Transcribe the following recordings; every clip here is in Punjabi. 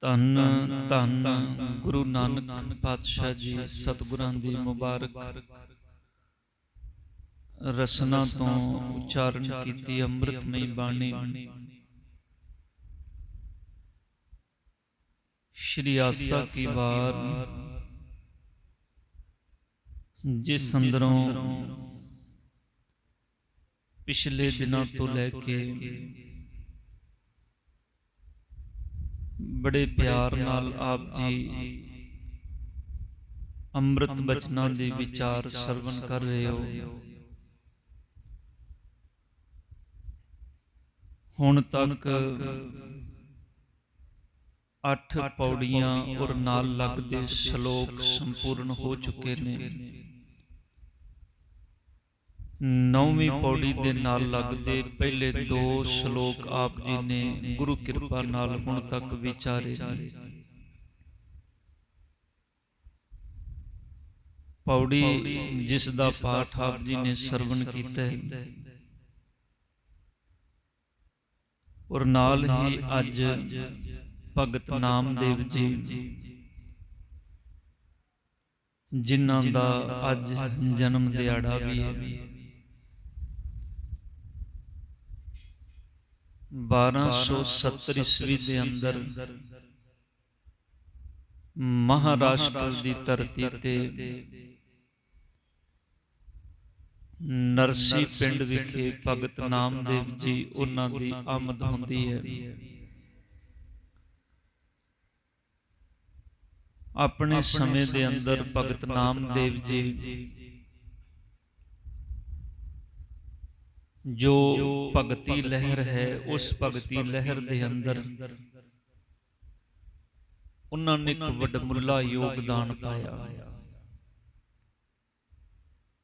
ਧੰਨ ਧੰਨ ਗੁਰੂ ਨਾਨਕ ਪਾਤਸ਼ਾਹ ਜੀ ਸਤਿਗੁਰਾਂ ਦੀ ਮੁਬਾਰਕ। ਰਸਨਾ ਤੋਂ ਉਚਾਰਨ ਕੀਤੀ ਅੰਮ੍ਰਿਤਮਈ ਬਾਣੀ। ਸ਼੍ਰੀ ਆਸਾ ਕੀ ਵਾਰ। ਜਿਸ ਅੰਦਰੋਂ ਪਿਛਲੇ ਦਿਨਾਂ ਤੋਂ ਲੈ ਕੇ ਬੜੇ ਪਿਆਰ ਨਾਲ ਆਪ ਜੀ ਅੰਮ੍ਰਿਤ ਬਚਨਾਂ ਦੇ ਵਿਚਾਰ ਸਰਵਨ ਕਰ ਰਹੇ ਹੋ। ਹੁਣ ਤੱਕ ਅੱਠ ਪੌੜੀਆਂ ਔਰ ਨਾਲ ਲੱਗਦੇ ਸ਼ਲੋਕ ਸੰਪੂਰਨ ਹੋ ਚੁੱਕੇ ਨੇ। ਨੌਵੀਂ ਪੌੜੀ ਦੇ ਨਾਲ ਲੱਗਦੇ ਪਹਿਲੇ ਦੋ ਸ਼ਲੋਕ ਆਪ ਜੀ ਨੇ ਗੁਰੂ ਕਿਰਪਾ ਨਾਲ ਹੁਣ ਤੱਕ ਵਿਚਾਰੇ ਨੇ। ਪੌੜੀ ਜਿਸ ਦਾ ਪਾਠ ਆਪ ਜੀ ਨੇ ਸਰਵਣ ਕੀਤਾ। ਹੈ ਔਰ ਨਾਲ ਹੀ ਅੱਜ ਭਗਤ ਨਾਮਦੇਵ ਜੀ। ਜਿਨ੍ਹਾਂ ਦਾ ਅੱਜ ਜਨਮ ਦਿਹਾੜਾ ਵੀ ਹੈ। 1270 ਈਸਵੀ ਦੇ ਅੰਦਰ ਮਹਾਰਾਸ਼ਟਰ ਦੀ ਧਰਤੀ ਤੇ ਨਰਸੀ ਪਿੰਡ ਵਿਖੇ ਭਗਤ ਨਾਮਦੇਵ ਜੀ ਉਹਨਾਂ ਦੀ ਆਮਦ ਹੁੰਦੀ ਹੈ। ਆਪਣੇ ਸਮੇਂ ਦੇ ਅੰਦਰ ਭਗਤ ਨਾਮਦੇਵ ਜੀ ਜੋ ਭਗਤੀ ਲਹਿਰ ਹੈ ਉਸ ਭਗਤੀ ਲਹਿਰ ਦੇ ਅੰਦਰ ਉਹਨਾਂ ਨੇ ਇੱਕ ਵੱਡਮੁੱਲਾ ਯੋਗਦਾਨ ਪਾਇਆ।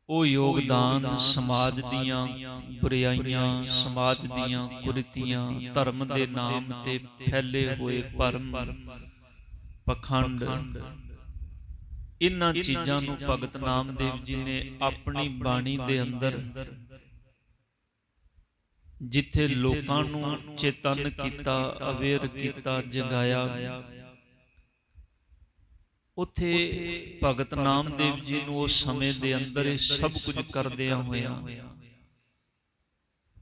ਉਹ ਯੋਗਦਾਨ ਸਮਾਜ ਦੀਆਂ ਬੁਰਾਈਆਂ ਸਮਾਜ ਦੀਆਂ ਕੁਰੀਤੀਆਂ ਧਰਮ ਦੇ ਨਾਮ ਤੇ ਫੈਲੇ ਹੋਏ ਭਰਮ ਪਖੰਡ। ਇਨ੍ਹਾਂ ਚੀਜ਼ਾਂ ਨੂੰ ਭਗਤ ਨਾਮਦੇਵ ਜੀ ਨੇ ਆਪਣੀ ਬਾਣੀ ਦੇ ਅੰਦਰ ਜਿੱਥੇ ਲੋਕਾਂ ਨੂੰ ਚੇਤਨ ਕੀਤਾ ਅਵੇਅਰ ਕੀਤਾ ਜਗਾਇਆ। ਉਥੇ ਭਗਤ ਨਾਮਦੇਵ ਜੀ ਨੂੰ ਉਸ ਸਮੇਂ ਦੇ ਅੰਦਰ ਇਹ ਸਭ ਕੁਝ ਕਰਦਿਆਂ ਹੋਇਆਂ।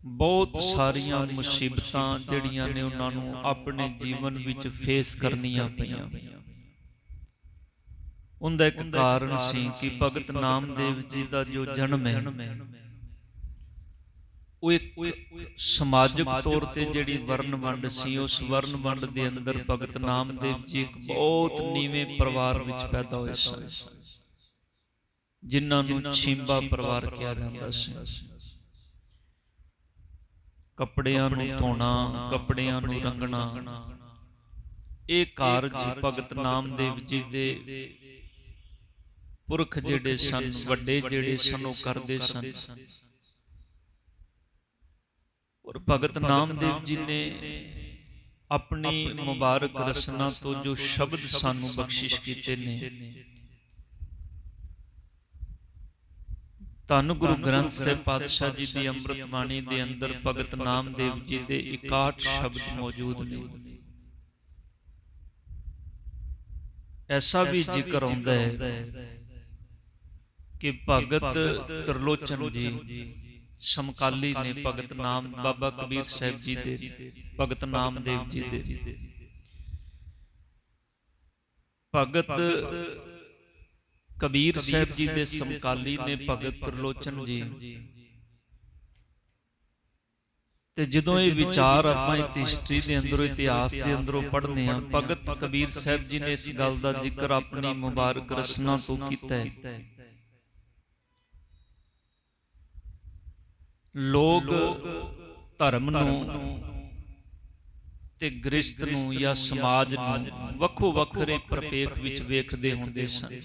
ਬਹੁਤ ਸਾਰੀਆਂ ਮੁਸੀਬਤਾਂ ਜਿਹੜੀਆਂ ਨੇ ਉਹਨਾਂ ਨੂੰ ਆਪਣੇ ਜੀਵਨ ਵਿੱਚ ਫੇਸ ਕਰਨੀਆਂ ਪਈਆਂ। ਉਹਦਾ ਇੱਕ ਕਾਰਨ ਸੀ ਕਿ ਭਗਤ ਨਾਮਦੇਵ ਜੀ ਦਾ ਜੋ ਜਨਮ ਹੈ। ਉਹ ਇੱਕ ਸਮਾਜਿਕ ਤੌਰ ਤੇ ਜਿਹੜੀ ਵਰਨ ਵੰਡ ਸੀ, ਉਸ ਵਰਨ ਵੰਡ ਦੇ ਅੰਦਰ ਭਗਤ ਨਾਮਦੇਵ ਜੀ ਇੱਕ ਬਹੁਤ ਨੀਵੇਂ ਪਰਿਵਾਰ ਵਿੱਚ ਪੈਦਾ ਹੋਏ ਸਨ, ਜਿਨ੍ਹਾਂ ਨੂੰ ਛਿੰਬਾ ਪਰਿਵਾਰ ਕਿਹਾ ਜਾਂਦਾ ਸੀ। ਕੱਪੜਿਆਂ ਨੂੰ ਧੋਣਾ, ਕੱਪੜਿਆਂ ਨੂੰ ਰੰਗਣਾ, ਇਹ ਕਾਰਜ ਭਗਤ ਨਾਮਦੇਵ ਜੀ ਦੇ ਪੁਰਖ ਜਿਹੜੇ ਸਨ, ਵੱਡੇ ਜਿਹੜੇ ਸਨ, ਉਹ ਕਰਦੇ ਸਨ। ਔਰ ਭਗਤ ਨਾਮਦੇਵ ਜੀ ਨੇ ਆਪਣੀ ਮੁਬਾਰਕ ਰਸਨਾ ਤੋਂ ਜੋ ਸ਼ਬਦ ਸਾਨੂੰ ਬਖਸ਼ਿਸ਼ ਕੀਤੇ ਨੇ। ਧੰਨ ਗੁਰੂ ਗ੍ਰੰਥ ਸਾਹਿਬ ਪਾਤਸ਼ਾਹ ਜੀ ਦੀ ਅੰਮ੍ਰਿਤ ਬਾਣੀ ਦੇ ਅੰਦਰ ਭਗਤ ਨਾਮਦੇਵ ਜੀ ਦੇ 61 ਸ਼ਬਦ ਮੌਜੂਦ ਨੇ। ਐਸਾ ਵੀ ਜ਼ਿਕਰ ਆਉਂਦਾ ਹੈ ਕਿ ਭਗਤ ਤਰਲੋਚਨ ਜੀ ਸਮਕਾਲੀ ਨੇ ਭਗਤ ਨਾਮ ਬਾਬਾ ਕਬੀਰ ਸਾਹਿਬ ਜੀ ਦੇ ਭਗਤ ਨਾਮਦੇਵ ਜੀ ਦੇ। ਭਗਤ ਕਬੀਰ ਸਾਹਿਬ ਜੀ ਦੇ ਸਮਕਾਲੀ ਨੇ ਭਗਤ ਤਰਲੋਚਨ ਜੀ। ਤੇ ਜਦੋਂ ਇਹ ਵਿਚਾਰ ਆਪਾਂ ਹਿਸਟਰੀ ਦੇ ਅੰਦਰੋਂ ਇਤਿਹਾਸ ਦੇ ਅੰਦਰੋਂ ਪੜ੍ਹਨੇ ਆ ਭਗਤ ਕਬੀਰ ਸਾਹਿਬ ਜੀ ਨੇ ਇਸ ਗੱਲ ਦਾ ਜ਼ਿਕਰ ਆਪਣੀ ਮੁਬਾਰਕ ਰਸਨਾ ਤੋਂ ਕੀਤਾ ਹੈ। ਲੋਕ ਧਰਮ ਨੂੰ ਤੇ ਗ੍ਰਸਥ ਨੂੰ ਜਾਂ ਸਮਾਜ ਨੂੰ ਵੱਖੋ ਵੱਖਰੇ ਪ੍ਰਪੇਖ ਵਿੱਚ ਵੇਖਦੇ ਹੁੰਦੇ ਸਨ।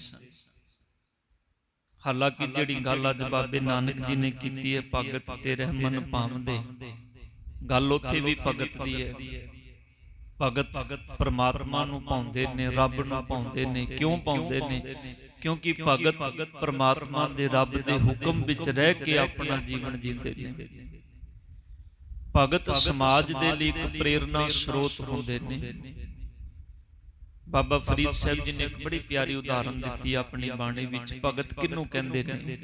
ਹਾਲਾਂਕਿ ਜਿਹੜੀ ਗੱਲ ਅੱਜ ਬਾਬੇ ਨਾਨਕ ਜੀ ਨੇ ਕੀਤੀ ਹੈ ਭਗਤ ਤੇ ਰਹਿਮਨ ਭਾਵਦੇ ਗੱਲ ਉੱਥੇ ਵੀ ਭਗਤ ਦੀ ਹੈ। ਭਗਤ ਪਰਮਾਤਮਾ ਨੂੰ ਪਾਉਂਦੇ ਨੇ ਰੱਬ ਨੂੰ ਪਾਉਂਦੇ ਨੇ। ਕਿਉਂ ਪਾਉਂਦੇ ਨੇ? ਕਿਉਂਕਿ ਭਗਤ ਪਰਮਾਤਮਾ ਦੇ ਰੱਬ ਦੇ ਹੁਕਮ ਵਿੱਚ ਰਹਿ ਕੇ ਆਪਣਾ ਜੀਵਨ ਜੀਂਦੇ ਨੇ। ਭਗਤ ਸਮਾਜ ਦੇ ਲਈ ਇੱਕ ਪ੍ਰੇਰਣਾ ਸਰੋਤ ਹੁੰਦੇ ਨੇ। ਬਾਬਾ ਫਰੀਦ ਸਾਹਿਬ ਜੀ ਨੇ ਇੱਕ ਬੜੀ ਪਿਆਰੀ ਉਦਾਹਰਨ ਦਿੱਤੀ ਆਪਣੀ ਬਾਣੀ ਵਿੱਚ ਭਗਤ ਕਿਹਨੂੰ ਕਹਿੰਦੇ ਨੇ?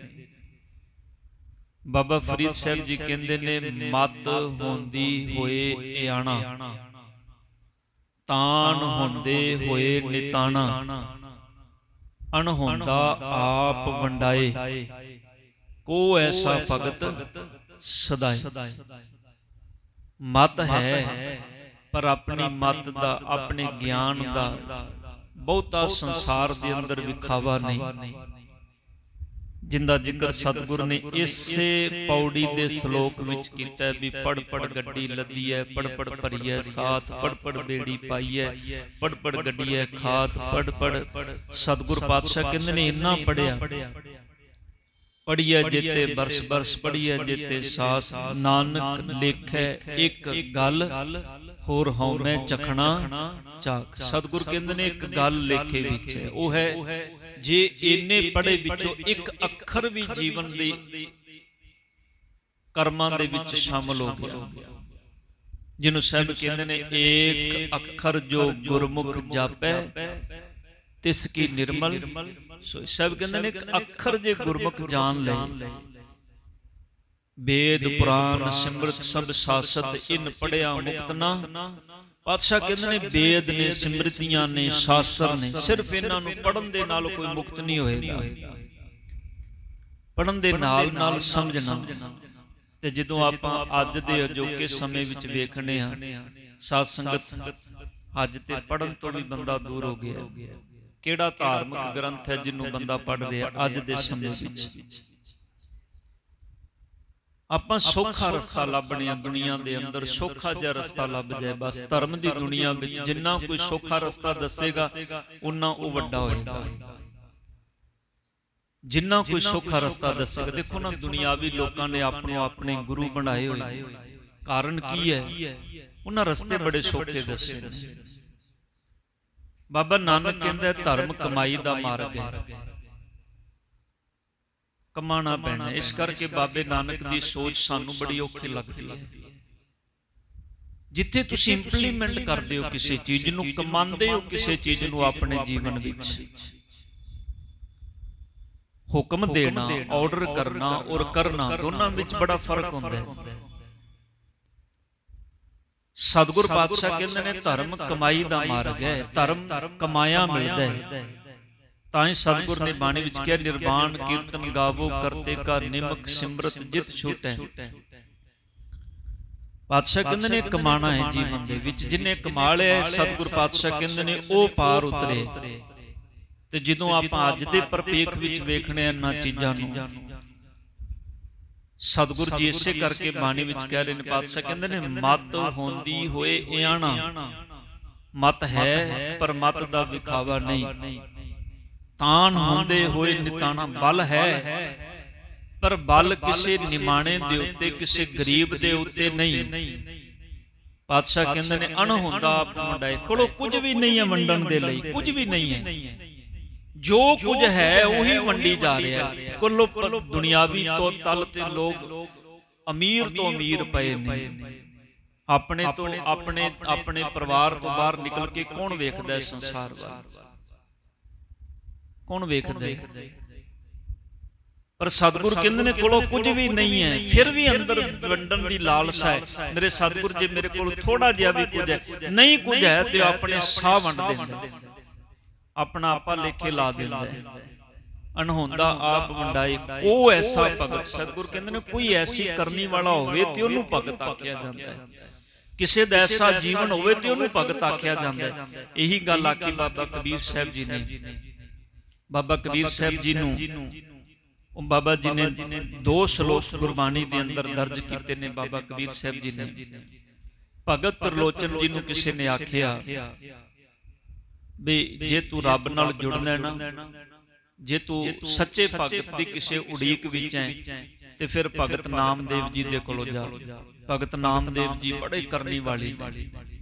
ਬਾਬਾ ਫਰੀਦ ਸਾਹਿਬ ਜੀ ਕਹਿੰਦੇ ਨੇ ਮਤ ਹੁੰਦੀ ਹੋਏ ਇਆਣਾ। ਤਾਨ ਹੁੰਦੇ ਹੋਏ ਨਿਤਾਣਾ। ਅਣਹੋਂਦਾ ਆਪ ਵੰਡਾਏ। ਕੋ ਐਸਾ ਭਗਤ ਸਦਾਏ। ਮਤ ਹੈ, ਪਰ ਆਪਣੀ ਮਤ ਦਾ, ਆਪਣੇ ਗਿਆਨ ਦਾ ਬਹੁਤਾ ਸੰਸਾਰ ਦੇ ਅੰਦਰ ਵਿਖਾਵਾ ਨਹੀਂ। ਜਿੰਦਾ ਜ਼ਿਕਰ ਸਤਿਗੁਰ ਨੇ ਇਸੇ ਪੌੜੀ ਦੇ ਸ਼ਲੋਕ ਵਿੱਚ ਕੀਤਾ ਵੀ ਪੜ ਪੜ ਗੱਡੀ ਲੱਦੀ ਪੜ ਪੜ ਭਰੀਐ, ਸਾਥ ਪੜ ਪੜ ਬੇੜੀ ਪਾਈਐ ਪੜ ਪੜ ਗੱਡੀਐ, ਖਾਤ ਪੜ ਪੜ ਸਤਿਗੁਰ ਪਾਤਸ਼ਾਹ ਕਹਿੰਦੇ ਨੇ ਇੰਨਾ ਪੜਿਆ ਪੜੀਐ ਜੇਤੇ ਬਰਸ ਬਰਸ ਪੜੀਐ ਜੇਤੇ ਸਾਸ, ਨਾਨਕ ਲੇਖੈ ਇੱਕ ਗੱਲ, ਹੋਰ ਹਉ ਮੈਂ ਚਖਣਾ ਚਾਕ ਸਤਿਗੁਰ ਕਹਿੰਦੇ ਨੇ ਇੱਕ ਗੱਲ ਲੇਖੇ ਵਿੱਚ ਹੈ, ਉਹ ਹੈ ਜੇ ਇੰਨੇ ਪੜੇ ਵਿੱਚੋਂ ਇੱਕ ਅੱਖਰ ਵੀ ਜੀਵਨ ਦੇ ਕਰਮਾਂ ਦੇ ਵਿੱਚ ਸ਼ਾਮਲ ਹੋ ਗਿਆ। ਜਿਹਨੂੰ ਸਾਹਿਬ ਕਹਿੰਦੇ ਨੇ, ਏਕ ਅੱਖਰ ਜੋ ਗੁਰਮੁਖ ਜਾਪੈ, ਤਿਸ ਕੀ ਨਿਰਮਲ। ਸੋ ਸਾਹਿਬ ਕਹਿੰਦੇ ਨੇ, ਇੱਕ ਅੱਖਰ ਜੇ ਗੁਰਮੁਖ ਜਾਣ ਲੈ ਵੇਦ ਪੁਰਾਨ ਸਿਮਰਤ ਸਭ ਸਾਸਤ, ਇਨ ਪੜਿਆ ਮੁਕਤ ਨਾ। ਪਾਤਸ਼ਾਹ ਕਹਿੰਦੇ ਨੇ ਵੇਦ ਨੇ ਸਿਮਰਤੀਆਂ ਨੇ ਸ਼ਾਸਤਰ ਨੇ ਸਿਰਫ ਇਹਨਾਂ ਨੂੰ ਪੜਨ ਦੇ ਨਾਲ ਕੋਈ ਮੁਕਤ ਨਹੀਂ ਹੋਏਗਾ। ਪੜਨ ਦੇ ਨਾਲ ਨਾਲ ਸਮਝਣਾ। ਤੇ ਜਦੋਂ ਆਪਾਂ ਅੱਜ ਦੇ ਅਜੋਕੇ ਸਮੇਂ ਵਿੱਚ ਵੇਖਣੇ ਆ ਸਾਧ ਸੰਗਤ ਅੱਜ ਤੇ ਪੜਨ ਤੋਂ ਵੀ ਬੰਦਾ ਦੂਰ ਹੋ ਗਿਆ। ਕਿਹੜਾ ਧਾਰਮਿਕ ਗ੍ਰੰਥ ਹੈ ਜਿਹਨੂੰ ਬੰਦਾ ਪੜ ਰਿਹਾ ਅੱਜ ਦੇ ਸਮੇਂ ਵਿੱਚ? ਆਪਾਂ ਸੌਖਾ ਰਸਤਾ ਲੱਭਣੇ ਆ ਦੁਨੀਆ ਦੇ ਅੰਦਰ ਸੌਖਾ ਜਿਹਾ ਰਸਤਾ ਲੱਭ ਜਾਏ ਬਸ ਧਰਮ ਦੀ ਦੁਨੀਆ ਵਿੱਚ ਜਿੰਨਾ ਕੋਈ ਸੌਖਾ ਰਸਤਾ ਦੱਸੇਗਾ ਉਨਾ ਉਹ ਵੱਡਾ ਹੋਏਗਾ। ਜਿੰਨਾ ਕੋਈ ਸੌਖਾ ਰਸਤਾ ਦੱਸੇਗਾ ਦੇਖੋ ਨਾ ਦੁਨੀਆਵੀ ਲੋਕਾਂ ਨੇ ਆਪਣੋ ਆਪਣੇ ਗੁਰੂ ਬਣਾਏ ਹੋਏ। ਕਾਰਨ ਕੀ ਹੈ? ਉਹਨਾਂ ਰਸਤੇ ਬੜੇ ਸੌਖੇ ਦੱਸੇ ਨੇ। ਬਾਬਾ ਨਾਨਕ ਕਹਿੰਦਾ ਧਰਮ ਕਮਾਈ ਦਾ ਮਾਰਗ ਹੈ। ਕਮਾਣਾ ਪੈਣਾ। ਇਸ ਕਰਕੇ ਬਾਬੇ ਨਾਨਕ ਦੀ ਸੋਚ ਸਾਨੂੰ ਬੜੀ ਔਖੀ ਲੱਗਦੀ ਹੈ। ਜਿੱਥੇ ਤੁਸੀਂ ਇੰਪਲੀਮੈਂਟ ਕਰਦੇ ਹੋ ਕਿਸੇ ਚੀਜ਼ ਨੂੰ ਕਮਾਉਂਦੇ ਹੋ ਕਿਸੇ ਚੀਜ਼ ਨੂੰ ਆਪਣੇ ਜੀਵਨ ਵਿੱਚ। ਹੁਕਮ ਦੇਣਾ ਆਰਡਰ ਕਰਨਾ ਔਰ ਕਰਨਾ ਦੋਨਾਂ ਵਿੱਚ ਬੜਾ ਫ਼ਰਕ ਹੁੰਦਾ ਹੈ। ਸਤਿਗੁਰ ਪਾਤਸ਼ਾਹ ਕਹਿੰਦੇ ਨੇ ਧਰਮ ਕਮਾਈ ਦਾ ਮਾਰਗ ਹੈ ਧਰਮ ਕਮਾਇਆ ਮਿਲਦਾ ਹੈ। ਤਾਂ ਹੀ ਸਤਿਗੁਰ ਨੇ ਬਾਣੀ ਵਿੱਚ ਕਿਹਾ ਨਿਰਵਾਣ ਕੀਰਤਨ ਗਾਵੋ ਕਰਤੇ ਕਾ ਨਿਮਕ ਸਿਮਰਤ ਜਿਤ ਛੋਟੈ। ਪਾਤਸ਼ਾਹ ਕਹਿੰਦੇ ਨੇ ਕਮਾਣਾ ਹੈ ਜੀਵਨ ਦੇ ਵਿੱਚ। ਜਿਨੇ ਕਮਾ ਲਿਆ ਸਤਿਗੁਰ ਪਾਤਸ਼ਾਹ ਕਹਿੰਦੇ ਨੇ ਉਹ ਪਾਰ ਉਤਰੇ। ਤੇ ਜਦੋਂ ਆਪਾਂ ਅੱਜ ਦੇ ਪਰਪੇਖ ਵਿੱਚ ਵੇਖਣੇ ਇਹਨਾਂ ਚੀਜ਼ਾਂ ਨੂੰ। ਸਤਿਗੁਰ ਜੀ ਇਸੇ ਕਰਕੇ ਬਾਣੀ ਵਿੱਚ ਕਹਿ ਰਹੇ ਨੇ ਪਾਤਸ਼ਾਹ ਕਹਿੰਦੇ ਨੇ ਮਤ ਹੁੰਦੀ ਹੋਏ ਇਆਣਾ। ਮਤ ਹੈ ਪਰ ਮਤ ਦਾ ਵਿਖਾਵਾ ਨਹੀਂ। ਤਾਨ ਹੁੰਦੇ ਹੋਏ ਨਿਤਾਣਾ ਬਲ ਹੈ। ਪਰ ਬਲ ਕਿਸੇ ਨਿਮਾਣੇ ਦੇ ਉੱਤੇ ਕਿਸੇ ਗਰੀਬ ਦੇ ਉੱਤੇ ਨਹੀਂ। ਪਾਤਸ਼ਾਹ ਕਹਿੰਦੇ ਨੇ ਅਣ ਹੁੰਦਾ ਵੰਡਾਏ ਕੋਲੋਂ ਕੁਝ ਵੀ ਨਹੀਂ ਹੈ ਵੰਡਣ ਦੇ ਲਈ ਕੁਝ ਵੀ ਨਹੀਂ ਹੈ। ਜੋ ਕੁਝ ਹੈ ਉਹੀ ਵੰਡੀ ਜਾ ਰਿਹਾ ਹੈ। ਕੁੱਲੋ ਦੁਨਿਆਵੀ ਤੋਂ ਤਲ ਤੇ ਲੋਕ ਅਮੀਰ ਤੋਂ ਅਮੀਰ ਪਏ ਨੇ। ਆਪਣੇ ਤੋਂ ਆਪਣੇ ਆਪਣੇ ਪਰਿਵਾਰ ਤੋਂ ਬਾਹਰ ਨਿਕਲ ਕੇ ਕੌਣ ਵੇਖਦਾ ਹੈ ਸੰਸਾਰ ਵੱਲ? ਕੌਣ ਵੇਖਦਾ ਹੈ? ਪਰ ਸਤਿਗੁਰ ਕਹਿੰਦੇ ਨੇ ਕੋਲੋਂ ਕੁਝ ਵੀ ਨਹੀਂ ਹੈ। ਫਿਰ ਵੀ ਅੰਦਰ ਵੰਡਣ ਦੀ ਲਾਲਸਾ ਹੈ। ਮੇਰੇ ਸਤਿਗੁਰ ਜੇ ਮੇਰੇ ਕੋਲ ਥੋੜਾ ਜਿਹਾ ਵੀ ਕੁਝ ਹੈ ਨਹੀਂ ਕੁਝ ਹੈ ਤੇ ਆਪਣੇ ਸਾਹ ਵੰਡ ਦਿੰਦਾ ਆਪਣਾ ਆਪਾ ਲੇਖੇ ਲਾ ਦਿੰਦਾ ਹੈ। ਅਣਹੋਂਦਾ ਆਪ ਵੰਡਾਏ। ਕੋ ਐਸਾ ਭਗਤ ਸਤਿਗੁਰ ਕਹਿੰਦੇ ਨੇ ਕੋਈ ਐਸੀ ਕਰਨੀ ਵਾਲਾ ਹੋਵੇ ਤੇ ਉਹਨੂੰ ਭਗਤ ਆਖਿਆ ਜਾਂਦਾ ਹੈ। ਕਿਸੇ ਦਾ ਐਸਾ ਜੀਵਨ ਹੋਵੇ ਤੇ ਉਹਨੂੰ ਭਗਤ ਆਖਿਆ ਜਾਂਦਾ ਹੈ। ਇਹੀ ਗੱਲ ਆਖੀ ਬਾਬਾ ਕਬੀਰ ਸਾਹਿਬ ਜੀ ਨੇ। ਬਾਬਾ ਕਬੀਰ ਸਾਹਿਬ ਜੀ ਨੂੰ ਉਹ ਬਾਬਾ ਜੀ ਨੇ ਦੋ ਸ਼ਲੋਕ ਗੁਰਬਾਣੀ ਦੇ ਅੰਦਰ ਦਰਜ ਕੀਤੇ ਨੇ ਬਾਬਾ ਕਬੀਰ ਸਾਹਿਬ ਜੀ ਨੇ। ਭਗਤ ਤਰਲੋਚਨ ਜੀ ਨੂੰ ਕਿਸੇ ਨੇ ਆਖਿਆ ਵੀ ਜੇ ਤੂੰ ਰੱਬ ਨਾਲ ਜੁੜਨਾ ਹੈ ਨਾ ਜੇ ਤੂੰ ਸੱਚੇ ਭਗਤ ਦੀ ਕਿਸੇ ਉਡੀਕ ਵਿੱਚ ਹੈ ਤੇ ਫਿਰ ਭਗਤ ਨਾਮਦੇਵ ਜੀ ਦੇ ਕੋਲੋਂ ਜਾ। ਭਗਤ ਨਾਮਦੇਵ ਜੀ ਬੜੇ ਕਰਨੀ ਵਾਲੀ ਨੇ।